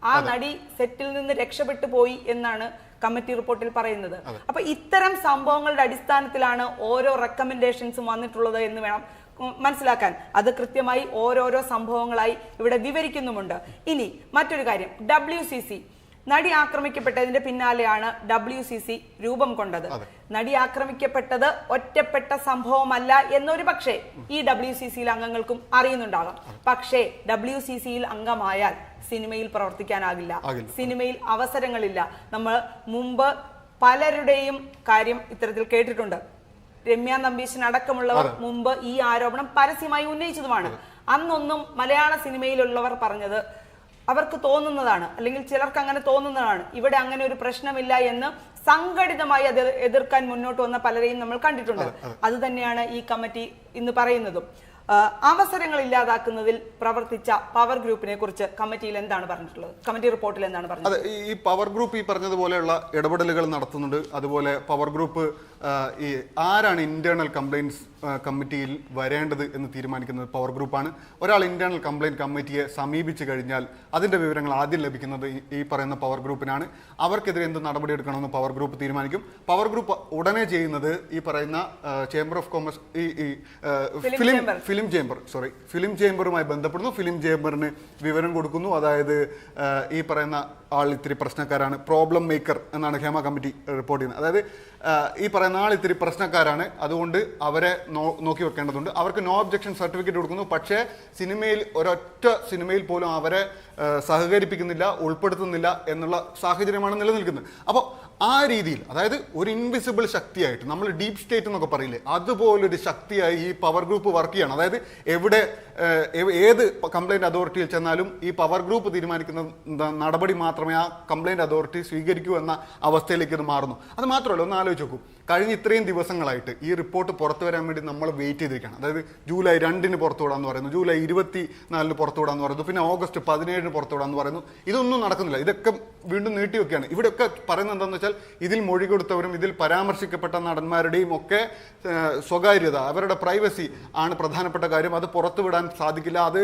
ആ നടി സെറ്റിൽ നിന്ന് രക്ഷപ്പെട്ടു പോയി എന്നാണ് കമ്മിറ്റി റിപ്പോർട്ടിൽ പറയുന്നത്. അപ്പൊ ഇത്തരം സംഭവങ്ങളുടെ അടിസ്ഥാനത്തിലാണ് ഓരോ റെക്കമെൻഡേഷൻസും വന്നിട്ടുള്ളത് എന്ന് വേണം മനസ്സിലാക്കാൻ. അത് കൃത്യമായി ഓരോരോ സംഭവങ്ങളായി ഇവിടെ വിവരിക്കുന്നുമുണ്ട്. ഇനി മറ്റൊരു കാര്യം. ഡബ്ല്യു സി സി നടി ആക്രമിക്കപ്പെട്ടതിന്റെ പിന്നാലെയാണ് ഡബ്ല്യു സി സി രൂപം കൊണ്ടത്. നടി ആക്രമിക്കപ്പെട്ടത് ഒറ്റപ്പെട്ട സംഭവമല്ല എന്നൊരു പക്ഷേ ഈ ഡബ്ല്യു സി സിയിൽ അംഗങ്ങൾക്കും അറിയുന്നുണ്ടാകാം. പക്ഷേ ഡബ്ല്യു സി സിയിൽ അംഗമായാൽ സിനിമയിൽ പ്രവർത്തിക്കാനാകില്ല. സിനിമയിൽ അവസരങ്ങളില്ല. നമ്മൾ മുമ്പ് പലരുടെയും കാര്യം ഇത്തരത്തിൽ കേട്ടിട്ടുണ്ട്. രമ്യ നമ്പീശൻ അടക്കമുള്ളവർ മുമ്പ് ഈ ആരോപണം പരസ്യമായി ഉന്നയിച്ചതുമാണ്. അന്നൊന്നും മലയാള സിനിമയിലുള്ളവർ പറഞ്ഞത് അവർക്ക് തോന്നുന്നതാണ്. അല്ലെങ്കിൽ ചിലർക്ക് അങ്ങനെ തോന്നുന്നതാണ്. ഇവിടെ അങ്ങനെ ഒരു പ്രശ്നമില്ല എന്ന് സംഘടിതമായി അത് എതിർക്കാൻ മുന്നോട്ട് വന്ന പലരെയും നമ്മൾ കണ്ടിട്ടുണ്ട്. അത് തന്നെയാണ് ഈ കമ്മിറ്റി ഇന്ന് പറയുന്നതും. അവസരങ്ങൾ ഇല്ലാതാക്കുന്നതിൽ പ്രവർത്തിച്ച പവർ ഗ്രൂപ്പിനെ കുറിച്ച് കമ്മിറ്റിയിൽ എന്താണ് പറഞ്ഞിട്ടുള്ളത്? കമ്മിറ്റി റിപ്പോർട്ടിൽ എന്താണ് പറഞ്ഞത് ഈ- പവർ ഗ്രൂപ്പ് ഈ പറഞ്ഞതുപോലെയുള്ള ഇടപെടലുകൾ നടത്തുന്നുണ്ട്. അതുപോലെ പവർ ഗ്രൂപ്പ് ഈ ആരാണ് ഇന്റേണൽ കംപ്ലൈന്റ്സ് കമ്മിറ്റിയിൽ വരേണ്ടത് എന്ന് തീരുമാനിക്കുന്നത് പവർ ഗ്രൂപ്പാണ് ഒരാൾ ഇന്റേണൽ കംപ്ലൈന്റ് കമ്മിറ്റിയെ സമീപിച്ചു കഴിഞ്ഞാൽ അതിന്റെ വിവരങ്ങൾ ആദ്യം ലഭിക്കുന്നത് ഈ- പറയുന്ന പവർ ഗ്രൂപ്പിനാണ് അവർക്കെതിരെ എന്ത് നടപടി എടുക്കണമെന്ന് പവർ ഗ്രൂപ്പ് തീരുമാനിക്കും. പവർ ഗ്രൂപ്പ് ഉടനെ ചെയ്യുന്നത് ഈ പറയുന്ന ചേംബർ ഓഫ് കോമേഴ്സ് ഈ ഈ film film chamber sorry film ചേംബറുമായി ബന്ധപ്പെടുന്നു. ഫിലിം ചേംബറിന് വിവരം കൊടുക്കുന്നു. അതായത് ഈ പറയുന്ന ആൾ ഇത്തിരി പ്രശ്നക്കാരാണ്. പ്രോബ്ലം മേക്കർ എന്നാണ് ഹേമ കമ്മിറ്റി റിപ്പോർട്ട് ചെയ്യുന്നത്. അതായത് ഈ പറയുന്ന ആൾ ഇത്തിരി പ്രശ്നക്കാരാണ്. അതുകൊണ്ട് അവരെ നോക്കി വെക്കേണ്ടതുണ്ട്. അവർക്ക് നോ ഒബ്ജക്ഷൻ സർട്ടിഫിക്കറ്റ് കൊടുക്കുന്നു. പക്ഷേ സിനിമയിൽ ഒരൊറ്റ സിനിമയിൽ പോലും അവരെ സഹകരിപ്പിക്കുന്നില്ല ഉൾപ്പെടുത്തുന്നില്ല എന്നുള്ള സാഹചര്യമാണ് നിലനിൽക്കുന്നത്. അപ്പോൾ ആ രീതിയിൽ അതായത് ഒരു ഇൻവിസിബിൾ ശക്തിയായിട്ട് നമ്മൾ ഡീപ് സ്റ്റേറ്റ് എന്നൊക്കെ പറയില്ലേ അതുപോലൊരു ശക്തിയായി ഈ പവർ ഗ്രൂപ്പ് വർക്ക് ചെയ്യണം. അതായത് എവിടെ ഏത് കംപ്ലൈന്റ് അതോറിറ്റിയിൽ ചെന്നാലും ഈ പവർ ഗ്രൂപ്പ് തീരുമാനിക്കുന്ന നടപടി മാത്രമേ ആ കംപ്ലൈന്റ് അതോറിറ്റി സ്വീകരിക്കൂ എന്ന അവസ്ഥയിലേക്ക് ഇത് മാറുന്നു. അത് മാത്രമല്ല ഒന്ന് ആലോചിച്ച് നോക്കൂ. കഴിഞ്ഞ ഇത്രയും ദിവസങ്ങളായിട്ട് ഈ റിപ്പോർട്ട് പുറത്തു വരാൻ വേണ്ടി നമ്മൾ വെയിറ്റ് ചെയ്തിരിക്കുകയാണ്. അതായത് ജൂലൈ രണ്ടിന് പുറത്തു വിടാന്ന് പറയുന്നു ജൂലൈ ഇരുപത്തി നാലിന് പുറത്തു വിടാന്ന് പറയുന്നു പിന്നെ ഓഗസ്റ്റ് പതിനേഴിന് പുറത്തു വിടാന്ന് പറയുന്നു. ഇതൊന്നും നടക്കുന്നില്ല. ഇതൊക്കെ വീണ്ടും നീട്ടി നീട്ടിവെക്കുകയാണ്. ഇവിടെയൊക്കെ പറയുന്നത് എന്താണെന്ന് വെച്ചാൽ ഇതിൽ മൊഴി കൊടുത്തവരും ഇതിൽ പരാമർശിക്കപ്പെട്ട നടന്മാരുടെയും ഒക്കെ സ്വകാര്യത അവരുടെ പ്രൈവസി ആണ് പ്രധാനപ്പെട്ട കാര്യം. അത് പുറത്തുവിടാൻ സാധിക്കില്ല. അത്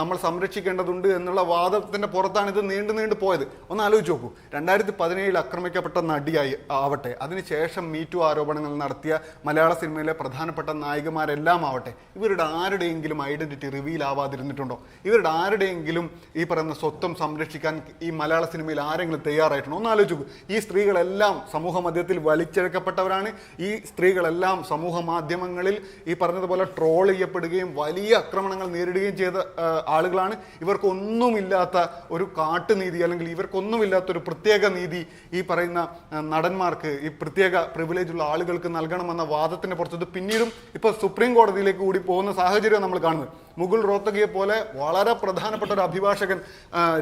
നമ്മൾ സംരക്ഷിക്കേണ്ടതുണ്ട് എന്നുള്ള വാദത്തിന്റെ പുറത്താണ് ഇത് നീണ്ടു നീണ്ടു പോയത്. ഒന്ന് ആലോചിച്ച് നോക്കൂ. രണ്ടായിരത്തി പതിനേഴിൽ ആക്രമിക്കപ്പെട്ട നടിയായി ആവട്ടെ. അതിനുശേഷം മീറ്റു ആരോപണങ്ങൾ നടത്തിയ മലയാള സിനിമയിലെ പ്രധാനപ്പെട്ട നായികമാരെല്ലാം ആവട്ടെ ഇവരുടെ ആരുടെയെങ്കിലും ഐഡന്റിറ്റി റിവീൽ ആവാതിരുന്നിട്ടുണ്ടോ? ഇവരുടെ ആരുടെയെങ്കിലും ഈ പറയുന്ന സ്വത്വം സംരക്ഷിക്കാൻ ഈ മലയാള സിനിമയിൽ ആരെങ്കിലും തയ്യാറായിട്ടുണ്ടോ? ഒന്ന് ആലോചിക്കൂ ഈ സ്ത്രീകളെല്ലാം സമൂഹ മധ്യത്തിൽ വലിച്ചെഴുക്കപ്പെട്ടവരാണ്. ഈ സ്ത്രീകളെല്ലാം സമൂഹ മാധ്യമങ്ങളിൽ ഈ പറഞ്ഞതുപോലെ ട്രോൾ ചെയ്യപ്പെടുകയും വലിയ ആക്രമണങ്ങൾ നേരിടുകയും ചെയ്ത ആളുകളാണ്. ഇവർക്കൊന്നുമില്ലാത്ത ഒരു കാട്ടുനീതി അല്ലെങ്കിൽ ഇവർക്കൊന്നുമില്ലാത്ത ഒരു പ്രത്യേക നീതി ഈ പറയുന്ന നടന്മാർക്ക് ഈ പ്രത്യേക പ്രിവിലേജ് ഉള്ള ആളുകൾക്ക് നൽകണമെന്ന വാദത്തിന് പുറത്തത് പിന്നീടും ഇപ്പോൾ സുപ്രീം കോടതിയിലേക്ക് കൂടി പോകുന്ന സാഹചര്യം നമ്മൾ കാണുന്നത്. മുകുൾ റോത്തഗിയെ പോലെ വളരെ പ്രധാനപ്പെട്ട ഒരു അഭിഭാഷകൻ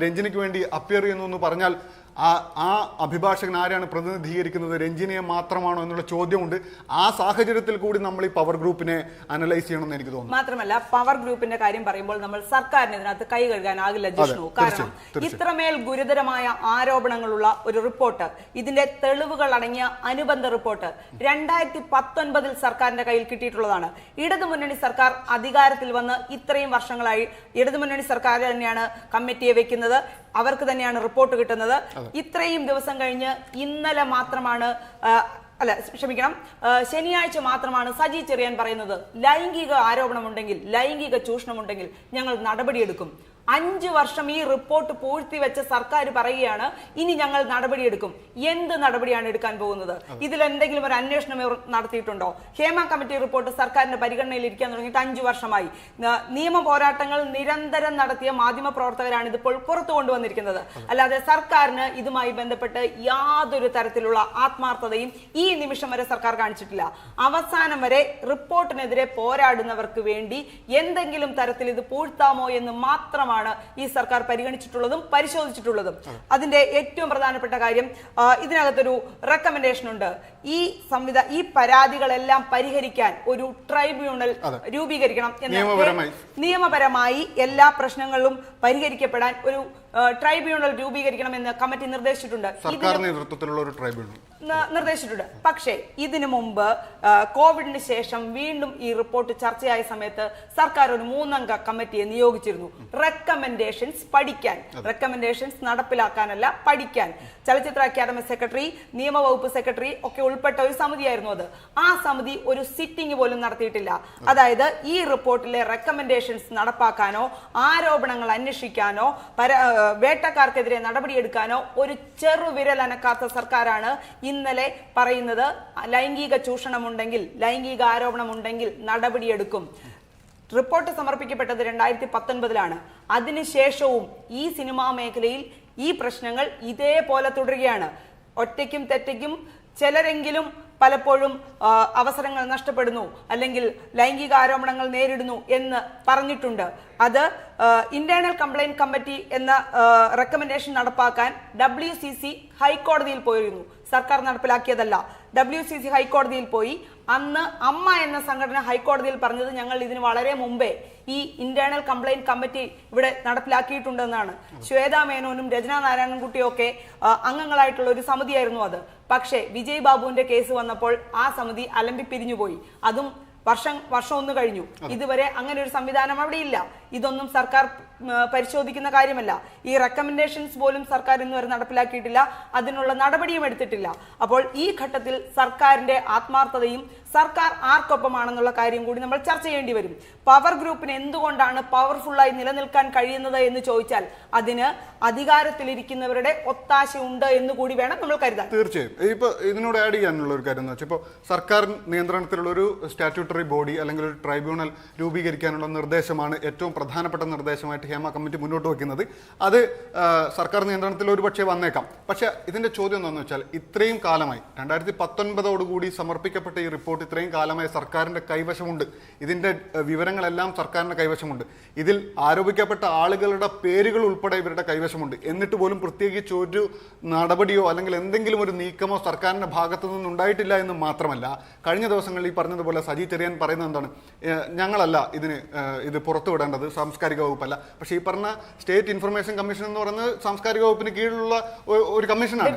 രഞ്ജിനിക്ക് വേണ്ടി അപ്പിയർ ചെയ്യുന്നു എന്ന് പറഞ്ഞാൽ ആ ആ അഭിഭാഷകൻ ആരാണ് പ്രതിനിധീകരിക്കുന്നത്? രഞ്ജിനിയെ മാത്രമാണോ എന്നുള്ള ചോദ്യമുണ്ട്. ആ സാഹചര്യത്തിൽ കൂടി നമ്മൾ ഈ പവർ ഗ്രൂപ്പിനെ അനലൈസ് ചെയ്യണമെന്ന് എനിക്ക് തോന്നുന്നു. മാത്രമല്ല പവർ ഗ്രൂപ്പിന്റെ കാര്യം പറയുമ്പോൾ നമ്മൾ സർക്കാരിന് ഇതിനകത്ത് കൈ കഴുകാനാകില്ല ജിഷ്ണു. കാരണം. ഇത്രമേൽ ഗുരുതരമായ ആരോപണങ്ങളുള്ള ഒരു റിപ്പോർട്ട് ഇതിന്റെ തെളിവുകൾ അടങ്ങിയ അനുബന്ധ റിപ്പോർട്ട് രണ്ടായിരത്തി പത്തൊൻപതിൽ സർക്കാരിന്റെ കയ്യിൽ കിട്ടിയിട്ടുള്ളതാണ്. ഇടതുമുന്നണി സർക്കാർ അധികാരത്തിൽ വന്ന് ഇത്രയും വർഷങ്ങളായി ഇടതുമുന്നണി സർക്കാർ തന്നെയാണ് കമ്മിറ്റിയെ വെക്കുന്നത്. അവർക്ക് തന്നെയാണ് റിപ്പോർട്ട് കിട്ടുന്നത്. ഇത്രയും ദിവസം കഴിഞ്ഞ് ഇന്നലെ മാത്രമാണ് അല്ല ക്ഷമിക്കണം ശനിയാഴ്ച മാത്രമാണ് സജി ചെറിയാൻ പറയുന്നത്. ലൈംഗിക ആരോപണമുണ്ടെങ്കിൽ ലൈംഗിക ചൂഷണമുണ്ടെങ്കിൽ ഞങ്ങൾ നടപടിയെടുക്കും. അഞ്ചു വർഷം ഈ റിപ്പോർട്ട് പൂഴ്ത്തിവെച്ച സർക്കാർ പറയുകയാണ് ഇനി ഞങ്ങൾ നടപടിയെടുക്കും. എന്ത് നടപടിയാണ് എടുക്കാൻ പോകുന്നത്? ഇതിൽ എന്തെങ്കിലും ഒരു അന്വേഷണം നടത്തിയിട്ടുണ്ടോ? ഹേമ കമ്മിറ്റി റിപ്പോർട്ട് സർക്കാരിന്റെ പരിഗണനയിൽ ഇരിക്കാൻ തുടങ്ങിയിട്ട് അഞ്ചു വർഷമായി. നിയമ പോരാട്ടങ്ങൾ നിരന്തരം നടത്തിയ മാധ്യമ പ്രവർത്തകരാണ് ഇതിപ്പോൾ പുറത്തു കൊണ്ടുവന്നിരിക്കുന്നത്. അല്ലാതെ സർക്കാരിന് ഇതുമായി ബന്ധപ്പെട്ട് യാതൊരു തരത്തിലുള്ള ആത്മാർത്ഥതയും ഈ നിമിഷം വരെ സർക്കാർ കാണിച്ചിട്ടില്ല. അവസാനം വരെ റിപ്പോർട്ടിനെതിരെ പോരാടുന്നവർക്ക് വേണ്ടി എന്തെങ്കിലും തരത്തിൽ ഇത് പൂഴ്ത്താമോ എന്ന് മാത്രമാണ് ഈ സർക്കാർ പരിഗണിച്ചിട്ടുള്ളതും പരിശോധിച്ചിട്ടുള്ളതും. അതിന്റെ ഏറ്റവും പ്രധാനപ്പെട്ട കാര്യം ഇതിനകത്തൊരു റെക്കമെൻഡേഷൻ ഉണ്ട്. ഈ സംവിധ ഈ പരാതികളെല്ലാം പരിഹരിക്കാൻ ഒരു ട്രൈബ്യൂണൽ രൂപീകരിക്കണം എന്ന. നിയമപരമായി. എല്ലാ പ്രശ്നങ്ങളും പരിഹരിക്കപ്പെടാൻ ഒരു ട്രൈബ്യൂണൽ രൂപീകരിക്കണം എന്ന് കമ്മിറ്റി നിർദ്ദേശിച്ചിട്ടുണ്ട്. സർക്കാർ നേതൃത്വത്തിലുള്ള ഒരു ട്രൈബ്യൂണൽ നിർദ്ദേശിച്ചിട്ടുണ്ട്. പക്ഷേ ഇതിനു മുമ്പ് കോവിഡിന് ശേഷം വീണ്ടും ഈ റിപ്പോർട്ട് ചർച്ചയായ സമയത്ത് സർക്കാർ ഒരു മൂന്നംഗ കമ്മിറ്റിയെ നിയോഗിച്ചിരുന്നു. റെക്കമെൻഡേഷൻസ് പഠിക്കാൻ. റെക്കമെൻഡേഷൻസ് നടപ്പിലാക്കാനല്ല പഠിക്കാൻ. ചലച്ചിത്ര അക്കാദമി സെക്രട്ടറി നിയമവകുപ്പ് സെക്രട്ടറി ഒക്കെ ഉൾപ്പെട്ട ഒരു സമിതിയായിരുന്നു അത്. ആ സമിതി ഒരു സിറ്റിംഗ് പോലും നടത്തിയിട്ടില്ല. അതായത് ഈ റിപ്പോർട്ടിലെ റെക്കമെൻഡേഷൻസ് നടപ്പാക്കാനോ ആരോപണങ്ങൾ അന്വേഷിക്കാനോ വേട്ടക്കാർക്കെതിരെ നടപടിയെടുക്കാനോ ഒരു ചെറുവിരൽ അനക്കാത്ത സർക്കാരാണ് ഇന്നലെ പറയുന്നത് ലൈംഗിക ചൂഷണമുണ്ടെങ്കിൽ ലൈംഗിക ആരോപണം ഉണ്ടെങ്കിൽ നടപടിയെടുക്കും. റിപ്പോർട്ട് സമർപ്പിക്കപ്പെട്ടത് രണ്ടായിരത്തി പത്തൊൻപതിലാണ് അതിനുശേഷവും ഈ സിനിമാ മേഖലയിൽ ഈ പ്രശ്നങ്ങൾ ഇതേപോലെ തുടരുകയാണ്. ഒറ്റയ്ക്കും തെറ്റയ്ക്കും ചിലരെങ്കിലും പലപ്പോഴും അവസരങ്ങൾ നഷ്ടപ്പെടുന്നു അല്ലെങ്കിൽ ലൈംഗിക ആരോപണങ്ങൾ നേരിടുന്നു എന്ന് പറഞ്ഞിട്ടുണ്ട്. അത് ഇന്റേണൽ കംപ്ലൈന്റ് കമ്മിറ്റി എന്ന റെക്കമെൻഡേഷൻ നടപ്പാക്കാൻ ഡബ്ല്യു ഹൈക്കോടതിയിൽ പോയിരുന്നു. സർക്കാർ നടപ്പിലാക്കിയതല്ല. ഡബ്ല്യു സി സി ഹൈക്കോടതിയിൽ പോയി. അന്ന് അമ്മ എന്ന സംഘടന ഹൈക്കോടതിയിൽ പറഞ്ഞത് ഞങ്ങൾ ഇതിന് വളരെ മുമ്പേ ഈ ഇന്റേണൽ കംപ്ലൈന്റ് കമ്മിറ്റി ഇവിടെ നടപ്പിലാക്കിയിട്ടുണ്ടെന്നാണ്. ശ്വേതാ മേനോനും രചന നാരായണൻകുട്ടിയും ഒക്കെ അംഗങ്ങളായിട്ടുള്ള ഒരു സമിതിയായിരുന്നു അത്. പക്ഷേ വിജയ് ബാബുവിന്റെ കേസ് വന്നപ്പോൾ ആ സമിതി അലമ്പി പിരിഞ്ഞുപോയി അതും വർഷം വർഷം ഒന്ന് കഴിഞ്ഞു ഇതുവരെ അങ്ങനെ ഒരു സംവിധാനം അവിടെ ഇല്ല ഇതൊന്നും സർക്കാർ പരിശോധിക്കുന്ന കാര്യമല്ല. ഈ റെക്കമെൻഡേഷൻസ് പോലും സർക്കാർ ഇന്ന് വരെ നടപ്പിലാക്കിയിട്ടില്ല. അതിനുള്ള നടപടിയും എടുത്തിട്ടില്ല. അപ്പോൾ ഈ ഘട്ടത്തിൽ സർക്കാരിന്റെ ആത്മാർത്ഥതയും സർക്കാർ ആർക്കൊപ്പമാണെന്നുള്ള കാര്യം കൂടി നമ്മൾ ചർച്ച ചെയ്യേണ്ടി വരും. പവർ ഗ്രൂപ്പിന് എന്തുകൊണ്ടാണ് പവർഫുള്ളായി നിലനിൽക്കാൻ കഴിയുന്നത് എന്ന് ചോദിച്ചാൽ അതിന് അധികാരത്തിലിരിക്കുന്നവരുടെ ഒത്താശ ഉണ്ട് എന്ന് കൂടി വേണം നമ്മൾ കരുതാൻ. തീർച്ചയായും. ഇപ്പൊ ഇതിനോട് ആഡ് ചെയ്യാനുള്ള ഒരു കാര്യം എന്ന് വെച്ചാൽ ഇപ്പോൾ സർക്കാർ നിയന്ത്രണത്തിലുള്ള ഒരു സ്റ്റാറ്റ്യൂട്ടറി ബോഡി അല്ലെങ്കിൽ ഒരു ട്രൈബ്യൂണൽ രൂപീകരിക്കാനുള്ള നിർദ്ദേശമാണ് ഏറ്റവും പ്രധാനപ്പെട്ട നിർദ്ദേശമായിട്ട് ഹേമ കമ്മിറ്റി മുന്നോട്ട് വയ്ക്കുന്നത്. അത് സർക്കാർ നിയന്ത്രണത്തിൽ ഒരു പക്ഷേ വന്നേക്കാം. പക്ഷേ ഇതിന്റെ ചോദ്യം എന്താണെന്ന് വെച്ചാൽ ഇത്രയും കാലമായി രണ്ടായിരത്തി പത്തൊൻപതോടുകൂടി സമർപ്പിക്കപ്പെട്ട ഈ റിപ്പോർട്ട് ഇത്രയും കാലമായി സർക്കാരിന്റെ കൈവശമുണ്ട്. ഇതിന്റെ വിവരങ്ങളെല്ലാം സർക്കാരിന്റെ കൈവശമുണ്ട്. ഇതിൽ ആരോപിക്കപ്പെട്ട ആളുകളുടെ പേരുകൾ ഉൾപ്പെടെ ഇവരുടെ കൈവശമുണ്ട്. എന്നിട്ട് പോലും പ്രത്യേകിച്ച് ഒരു നടപടിയോ അല്ലെങ്കിൽ എന്തെങ്കിലും ഒരു നീക്കമോ സർക്കാരിന്റെ ഭാഗത്തു നിന്നുണ്ടായിട്ടില്ല എന്ന് മാത്രമല്ല കഴിഞ്ഞ ദിവസങ്ങളിൽ ഈ പറഞ്ഞതുപോലെ സജി ചെറിയാൻ പറയുന്നത് എന്താണ്? ഞങ്ങളല്ല ഇതിന് ഇത് പുറത്തുവിടേണ്ടത് സാംസ്കാരിക വകുപ്പല്ല. പക്ഷേ ഈ പറഞ്ഞ സ്റ്റേറ്റ് ഇൻഫർമേഷൻ കമ്മീഷൻ എന്ന് പറയുന്നത് സാംസ്കാരിക വകുപ്പിന് കീഴിലുള്ള ഒരു കമ്മീഷനാണ്.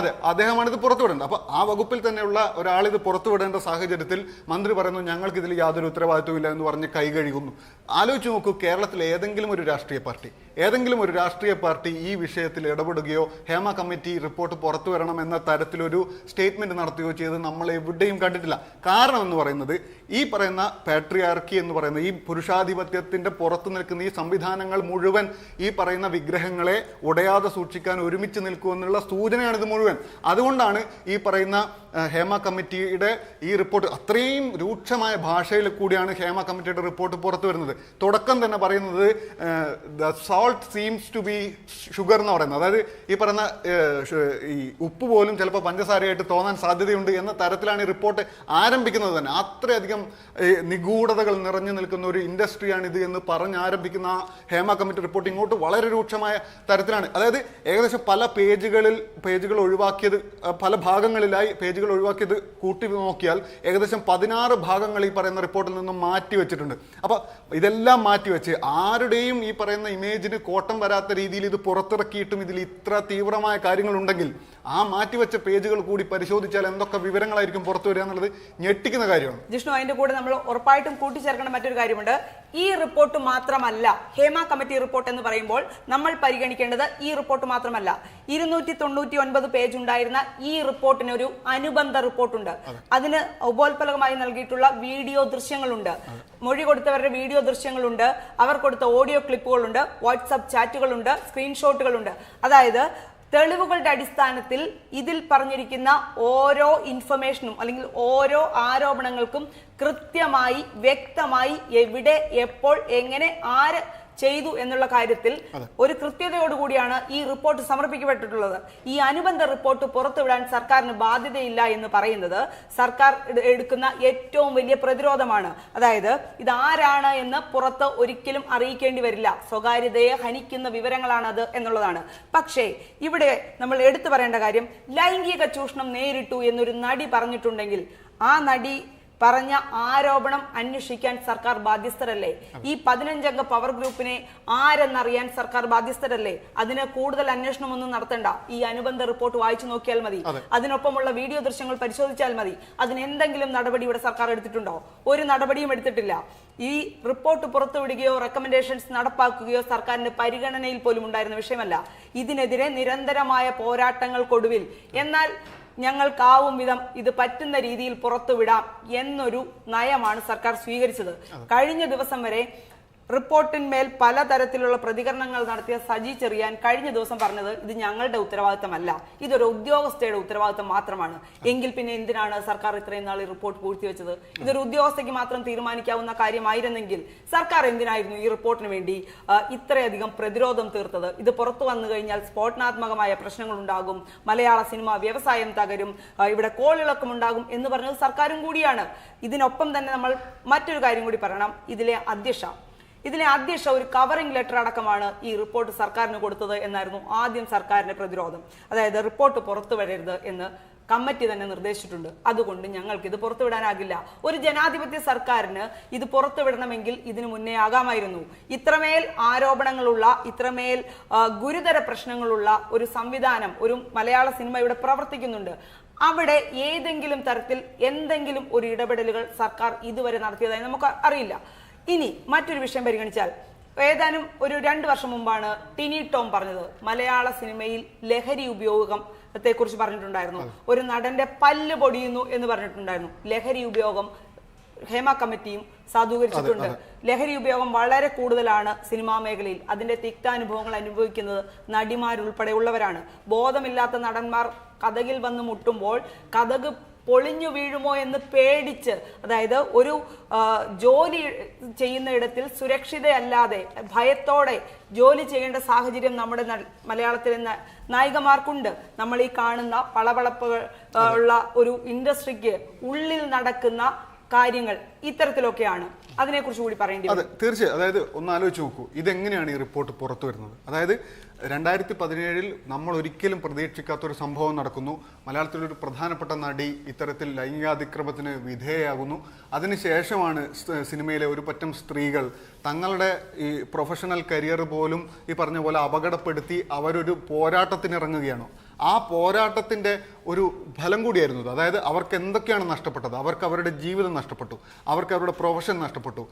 അതെ അദ്ദേഹമാണ് ഇത് പുറത്തുവിടേണ്ടത്. അപ്പൊ ആ വകുപ്പിൽ തന്നെയുള്ള ഒരാൾ ഇത് പുറത്തുവിടേണ്ട സാഹചര്യത്തിൽ മന്ത്രി പറയുന്നു ഞങ്ങൾക്ക് ഇതിൽ യാതൊരു ഉത്തരവാദിത്വം ഇല്ല എന്ന് പറഞ്ഞ് കൈ കഴുകുന്നു. ആലോചിച്ച് നോക്കൂ കേരളത്തിലെ ഏതെങ്കിലും ഒരു രാഷ്ട്രീയ പാർട്ടി ഏതെങ്കിലും ഒരു രാഷ്ട്രീയ പാർട്ടി ഈ വിഷയത്തിൽ ഇടപെടുകയോ ഹേമ കമ്മിറ്റി റിപ്പോർട്ട് പുറത്തു വരണം എന്ന തരത്തിലൊരു സ്റ്റേറ്റ്മെന്റ് നടത്തുകയോ ചെയ്ത് നമ്മൾ എവിടെയും കണ്ടിട്ടില്ല. കാരണം എന്ന് പറയുന്നത് ഈ പറയുന്ന പാട്രിയാർക്കി എന്ന് പറയുന്ന ഈ പുരുഷാധിപത്യത്തിന്റെ പുറത്തു നിൽക്കുന്ന ഈ സംവിധാനങ്ങൾ മുഴുവൻ ഈ പറയുന്ന വിഗ്രഹങ്ങളെ ഉടയാതെ സൂക്ഷിക്കാൻ ഒരുമിച്ച് നിൽക്കുമെന്നുള്ള സൂചനയാണ് മുഴുവൻ. അതുകൊണ്ടാണ് ഈ പറയുന്ന ഹേമ കമ്മിറ്റിയുടെ ഈ റിപ്പോർട്ട് അത്രയും രൂക്ഷമായ ഭാഷയിൽ കൂടിയാണ് ഹേമ കമ്മിറ്റിയുടെ റിപ്പോർട്ട് പുറത്തു വരുന്നത്. തുടക്കം തന്നെ പറയുന്നത് the salt seems to be sugar എന്ന് പറയുന്നത്. അതായത് ഈ പറയുന്ന ഈ ഉപ്പ് പോലും ചിലപ്പോൾ പഞ്ചസാരയായിട്ട് തോന്നാൻ സാധ്യതയുണ്ട് എന്ന തരത്തിലാണ് ഈ റിപ്പോർട്ട് ആരംഭിക്കുന്നത് തന്നെ. അത്രയധികം നിഗൂഢതകൾ നിറഞ്ഞു നിൽക്കുന്ന ഒരു ഇൻഡസ്ട്രിയാണ് ഇത് എന്ന് പറഞ്ഞ് ആരംഭിക്കുന്ന ഹേമ കമ്മിറ്റി റിപ്പോർട്ട് ഇങ്ങോട്ട് വളരെ രൂക്ഷമായ തരത്തിലാണ്. അതായത് ഏകദേശം പല പേജുകളിൽ പേജുകൾ ഒഴിവാക്കിയത് പല ഭാഗങ്ങളിലായി പേജുകൾ ഒഴിവാക്കിയത് കൂട്ടി നോക്കിയാൽ ഏകദേശം പതിനാറ് ഭാഗങ്ങൾ ഈ പറയുന്ന റിപ്പോർട്ടിൽ നിന്നും മാറ്റി വെച്ചിട്ടുണ്ട്. അപ്പോൾ ഇതെല്ലാം മാറ്റി വെച്ച് ആരുടെയും ഈ പറയുന്ന ഇമേജിന് കോട്ടം വരാത്ത രീതിയിൽ ഇത് പുറത്തിറക്കിയിട്ടും ഇതിൽ ഇത്ര തീവ്രമായ കാര്യങ്ങളുണ്ടെങ്കിൽ ആ മാറ്റിവെച്ച പേജുകൾ കൂടി പരിശോധിച്ചാൽ എന്തൊക്കെ വിവരങ്ങളായിരിക്കും പുറത്തു വരിക എന്നുള്ളത് ഞെട്ടിക്കുന്ന കാര്യമാണ്. ജിഷ്ണു അതിന്റെ കൂടെ നമ്മൾ ഉറപ്പായിട്ടും കൂട്ടിച്ചേർക്കേണ്ട മറ്റൊരു കാര്യമുണ്ട്. ഈ റിപ്പോർട്ട് മാത്രമല്ല ഹേമ കമ്മിറ്റി റിപ്പോർട്ട് എന്ന് പറയുമ്പോൾ നമ്മൾ പരിഗണിക്കേണ്ടത് ഈ റിപ്പോർട്ട് മാത്രമല്ല. ഇരുന്നൂറ്റി തൊണ്ണൂറ്റി ഒൻപത് പേജ് ഉണ്ടായിരുന്ന ഈ റിപ്പോർട്ടിന് ഒരു അനുബന്ധ റിപ്പോർട്ടുണ്ട്. അതിന് ഉപോത്പലകമായി നൽകിയിട്ടുള്ള വീഡിയോ ദൃശ്യങ്ങളുണ്ട്. മൊഴി കൊടുത്തവരുടെ വീഡിയോ ദൃശ്യങ്ങളുണ്ട്. അവർ കൊടുത്ത ഓഡിയോ ക്ലിപ്പുകളുണ്ട്. വാട്സപ്പ് ചാറ്റുകളുണ്ട്. സ്ക്രീൻഷോട്ടുകളുണ്ട്. അതായത് തെളിവുകളുടെ അടിസ്ഥാനത്തിൽ ഇതിൽ പറഞ്ഞിരിക്കുന്ന ഓരോ ഇൻഫർമേഷനും അല്ലെങ്കിൽ ഓരോ ആരോപണങ്ങൾക്കും കൃത്യമായി വ്യക്തമായി എവിടെ എപ്പോൾ എങ്ങനെ ആര് ചെയ്തു എന്നുള്ള കാര്യത്തിൽ ഒരു കൃത്യതയോടുകൂടിയാണ് ഈ റിപ്പോർട്ട് സമർപ്പിക്കപ്പെട്ടിട്ടുള്ളത്. ഈ അനുബന്ധ റിപ്പോർട്ട് പുറത്തുവിടാൻ സർക്കാരിന് ബാധ്യതയില്ല എന്ന് പറയുന്നത് സർക്കാർ എടുക്കുന്ന ഏറ്റവും വലിയ പ്രതിരോധമാണ്. അതായത് ഇത് ആരാണ് എന്ന് പുറത്ത് ഒരിക്കലും അറിയിക്കേണ്ടി വരില്ല. സ്വകാര്യതയെ ഹനിക്കുന്ന അത് എന്നുള്ളതാണ്. പക്ഷേ ഇവിടെ നമ്മൾ എടുത്തു പറയേണ്ട കാര്യം ലൈംഗിക ചൂഷണം നേരിട്ടു എന്നൊരു നടി പറഞ്ഞിട്ടുണ്ടെങ്കിൽ ആ നടി പറഞ്ഞ ആരോപണം അന്വേഷിക്കാൻ സർക്കാർ ബാധ്യസ്ഥരല്ലേ? ഈ പതിനഞ്ചംഗ പവർ ഗ്രൂപ്പിനെ ആരെന്നറിയാൻ സർക്കാർ ബാധ്യസ്ഥരല്ലേ? അതിന് കൂടുതൽ അന്വേഷണം ഒന്നും നടത്തണ്ട. ഈ അനുബന്ധ റിപ്പോർട്ട് വായിച്ചു നോക്കിയാൽ മതി. അതിനൊപ്പമുള്ള വീഡിയോ ദൃശ്യങ്ങൾ പരിശോധിച്ചാൽ മതി. അതിന് എന്തെങ്കിലും നടപടി ഇവിടെ സർക്കാർ എടുത്തിട്ടുണ്ടോ? ഒരു നടപടിയും എടുത്തിട്ടില്ല. ഈ റിപ്പോർട്ട് പുറത്തുവിടുകയോ റെക്കമെൻഡേഷൻസ് നടപ്പാക്കുകയോ സർക്കാരിന്റെ പരിഗണനയിൽ പോലും ഉണ്ടായിരുന്ന വിഷയമല്ല. ഇതിനെതിരെ നിരന്തരമായ പോരാട്ടങ്ങൾക്കൊടുവിൽ. എന്നാൽ ഞങ്ങൾക്കാവും വിധം ഇത് പറ്റുന്ന രീതിയിൽ പുറത്തുവിടാം എന്നൊരു നയമാണ് സർക്കാർ സ്വീകരിച്ചത്. കഴിഞ്ഞ ദിവസം വരെ റിപ്പോർട്ടിന്മേൽ പലതരത്തിലുള്ള പ്രതികരണങ്ങൾ നടത്തിയ സജി ചെറിയാൻ കഴിഞ്ഞ ദിവസം പറഞ്ഞത് ഇത് ഞങ്ങളുടെ ഉത്തരവാദിത്തമല്ല. ഇതൊരു ഉദ്യോഗസ്ഥയുടെ ഉത്തരവാദിത്തം മാത്രമാണ്. എങ്കിൽ പിന്നെ എന്തിനാണ് സർക്കാർ ഇത്രയും നാൾ ഈ റിപ്പോർട്ട് പൂഴ്ത്തിവെച്ചത്? ഇതൊരു ഉദ്യോഗസ്ഥയ്ക്ക് മാത്രം തീരുമാനിക്കാവുന്ന കാര്യമായിരുന്നെങ്കിൽ സർക്കാർ എന്തിനായിരുന്നു ഈ റിപ്പോർട്ടിന് വേണ്ടി ഇത്രയധികം പ്രതിരോധം തീർത്തത്? ഇത് പുറത്തു വന്നു കഴിഞ്ഞാൽ സ്ഫോടനാത്മകമായ പ്രശ്നങ്ങൾ ഉണ്ടാകും മലയാള സിനിമ വ്യവസായം തകരും. ഇവിടെ കോളിളക്കം ഉണ്ടാകും എന്ന് പറഞ്ഞത് സർക്കാരും കൂടിയാണ്. ഇതിനൊപ്പം തന്നെ നമ്മൾ മറ്റൊരു കാര്യം കൂടി പറയണം. ഇതിലെ അധ്യക്ഷ ഇതിലെ അധ്യക്ഷ ഒരു കവറിംഗ് ലെറ്റർ അടക്കമാണ് ഈ റിപ്പോർട്ട് സർക്കാരിന് കൊടുത്തത് എന്നായിരുന്നു ആദ്യം സർക്കാരിന്റെ പ്രതിരോധം. അതായത് റിപ്പോർട്ട് പുറത്തു വരരുത് എന്ന് കമ്മിറ്റി തന്നെ നിർദ്ദേശിച്ചിട്ടുണ്ട്. അതുകൊണ്ട് ഞങ്ങൾക്ക് ഇത് പുറത്തുവിടാനാകില്ല ഒരു ജനാധിപത്യ സർക്കാരിന് ഇത് പുറത്തുവിടണമെങ്കിൽ ഇതിനു മുന്നേ ആകാമായിരുന്നു. ഇത്രമേൽ ആരോപണങ്ങളുള്ള ഇത്രമേൽ ഗുരുതര പ്രശ്നങ്ങളുള്ള ഒരു സംവിധാനം ഒരു മലയാള സിനിമ ഇവിടെ പ്രവർത്തിക്കുന്നുണ്ട്. അവിടെ ഏതെങ്കിലും തരത്തിൽ എന്തെങ്കിലും ഒരു ഇടപെടലുകൾ സർക്കാർ ഇതുവരെ നടത്തിയതായി നമുക്ക് അറിയില്ല. ഇനി മറ്റൊരു വിഷയം പരിഗണിച്ചാൽ ഏതാനും ഒരു രണ്ട് വർഷം മുമ്പാണ് ടിനി ടോം പറഞ്ഞത്. മലയാള സിനിമയിൽ ലഹരി ഉപയോഗം കുറിച്ച് പറഞ്ഞിട്ടുണ്ടായിരുന്നു. ഒരു നടന്റെ പല്ല് പൊടിയുന്നു എന്ന് പറഞ്ഞിട്ടുണ്ടായിരുന്നു. ലഹരി ഉപയോഗം ഹേമ കമ്മിറ്റിയും സാധൂകരിച്ചിട്ടുണ്ട്. ലഹരി ഉപയോഗം വളരെ കൂടുതലാണ് സിനിമാ മേഖലയിൽ. അതിന്റെ തിക്താനുഭവങ്ങൾ അനുഭവിക്കുന്നത് നടിമാരുൾപ്പെടെയുള്ളവരാണ്. ബോധമില്ലാത്ത നടന്മാർ കഥകിൽ വന്ന് മുട്ടുമ്പോൾ കഥക് പൊളിഞ്ഞു വീഴുമോ എന്ന് പേടിച്ച് അതായത് ഒരു ജോലി ചെയ്യുന്ന ഇടത്തിൽ സുരക്ഷിതയല്ലാതെ ഭയത്തോടെ ജോലി ചെയ്യേണ്ട സാഹചര്യം നമ്മുടെ മലയാളത്തിൽ മലയാളത്തിലെ നായികമാർക്കുണ്ട്. നമ്മൾ ഈ കാണുന്ന പളവളപ്പുകൾ ഉള്ള ഒരു ഇൻഡസ്ട്രിക്ക് ഉള്ളിൽ നടക്കുന്ന കാര്യങ്ങൾ ഇത്തരത്തിലൊക്കെയാണ്. അതിനെക്കുറിച്ച് കൂടി പറയേണ്ടത് അതെ തീർച്ചയായും. അതായത് ഒന്ന് ആലോചിച്ച് നോക്കൂ. ഇതെങ്ങനെയാണ് ഈ റിപ്പോർട്ട് പുറത്തു വരുന്നത്? അതായത് രണ്ടായിരത്തി പതിനേഴിൽ നമ്മൾ ഒരിക്കലും പ്രതീക്ഷിക്കാത്തൊരു സംഭവം നടക്കുന്നു. മലയാളത്തിലൊരു പ്രധാനപ്പെട്ട നടി ഇത്തരത്തിൽ ലൈംഗികാതിക്രമത്തിന് വിധേയയാകുന്നു. അതിനുശേഷമാണ് സിനിമയിലെ ഒരു പറ്റം സ്ത്രീകൾ തങ്ങളുടെ ഈ പ്രൊഫഷണൽ കരിയർ പോലും ഈ പറഞ്ഞ പോലെ അപകടപ്പെടുത്തി അവരൊരു പോരാട്ടത്തിന് ഇറങ്ങുകയാണ് ആ പോരാട്ടത്തിന്റെ ഒരു ഫലം കൂടിയായിരുന്നു അതായത് അവർക്ക് എന്തൊക്കെയാണ് നഷ്ടപ്പെട്ടത്? അവർക്ക് അവരുടെ ജീവിതം നഷ്ടപ്പെട്ടു. അവർക്ക് അവരുടെ പ്രൊഫഷൻ നഷ്ടപ്പെട്ടു.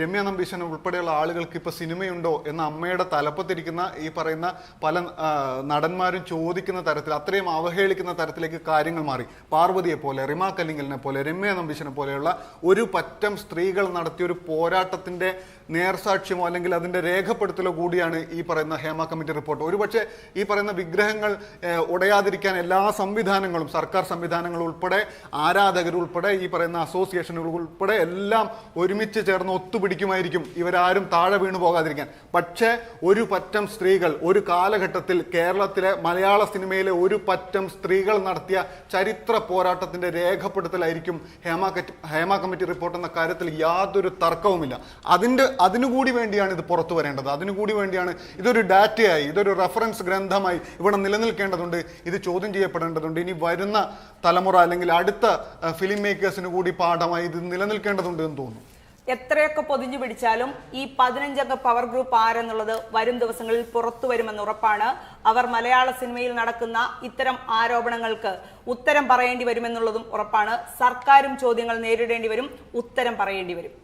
രമ്യ നമ്പീശൻ ഉൾപ്പെടെയുള്ള ആളുകൾക്ക് ഇപ്പോൾ സിനിമയുണ്ടോ എന്ന അമ്മയുടെ തലപ്പത്തിരിക്കുന്ന ഈ പറയുന്ന പല നടന്മാരും ചോദിക്കുന്ന തരത്തിൽ അത്രയും അവഹേളിക്കുന്ന തരത്തിലേക്ക് കാര്യങ്ങൾ മാറി. പാർവതിയെ പോലെ റിമ കല്ലിങ്കലിനെ പോലെ രമ്യ നമ്പീശനെ പോലെയുള്ള ഒരു പറ്റം സ്ത്രീകൾ നടത്തിയ ഒരു പോരാട്ടത്തിന്റെ നേർസാക്ഷ്യമോ അല്ലെങ്കിൽ അതിന്റെ രേഖപ്പെടുത്തലോ കൂടിയാണ് ഈ പറയുന്ന ഹേമ കമ്മിറ്റി റിപ്പോർട്ട്. ഒരുപക്ഷെ ഈ പറയുന്ന വിഗ്രഹങ്ങൾ ഉടയാതിരിക്കാൻ എല്ലാ സംവിധാനങ്ങളും സർക്കാർ സംവിധാനങ്ങൾ ഉൾപ്പെടെ ആരാധകരുൾപ്പെടെ ഈ പറയുന്ന അസോസിയേഷനുകൾ ഉൾപ്പെടെ എല്ലാം ഒരുമിച്ച് ചേർന്ന് ഒത്തുപിടിക്കുമായിരിക്കും ഇവരാരും താഴെ വീണു പോകാതിരിക്കാൻ. പക്ഷേ ഒരു പറ്റം സ്ത്രീകൾ ഒരു കാലഘട്ടത്തിൽ കേരളത്തിലെ മലയാള സിനിമയിലെ ഒരു പറ്റം സ്ത്രീകൾ നടത്തിയ ചരിത്ര പോരാട്ടത്തിന്റെ രേഖപ്പെടുത്തലായിരിക്കും ഹേമ ഹേമ കമ്മിറ്റി റിപ്പോർട്ട് എന്ന കാര്യത്തിൽ യാതൊരു തർക്കവുമില്ല. അതിന്റെ അതിനുകൂടി വേണ്ടിയാണ് ഇത് പുറത്തു വരേണ്ടത്. അതിനുകൂടി വേണ്ടിയാണ് ഇതൊരു ഡാറ്റയായി ഇതൊരു റെഫറൻസ് ഗ്രന്ഥമായി ഇവിടെ നിലനിൽക്കേണ്ടതുണ്ട്. ഇത് ചോദ്യം ചെയ്യപ്പെടേണ്ടതുണ്ട്. ഇനി വരുന്ന തലമുറ അല്ലെങ്കിൽ അടുത്ത ഫിലിം മേക്കേഴ്സിന് കൂടി പാഠമായി ഇത് നിലനിൽക്കേണ്ടതുണ്ട് എന്ന് തോന്നുന്നു. എത്രയൊക്കെ പൊതിഞ്ഞു പിടിച്ചാലും ഈ പതിനഞ്ചംഗ പവർ ഗ്രൂപ്പ് ആരെന്നുള്ളത് വരും ദിവസങ്ങളിൽ പുറത്തു വരുമെന്ന് ഉറപ്പാണ്. അവർ മലയാള സിനിമയിൽ നടക്കുന്ന ഇത്തരം ആരോപണങ്ങൾക്ക് ഉത്തരം പറയേണ്ടി വരുമെന്നുള്ളതും ഉറപ്പാണ്. സർക്കാരും ചോദ്യങ്ങൾ നേരിടേണ്ടി വരും ഉത്തരം പറയേണ്ടി വരും.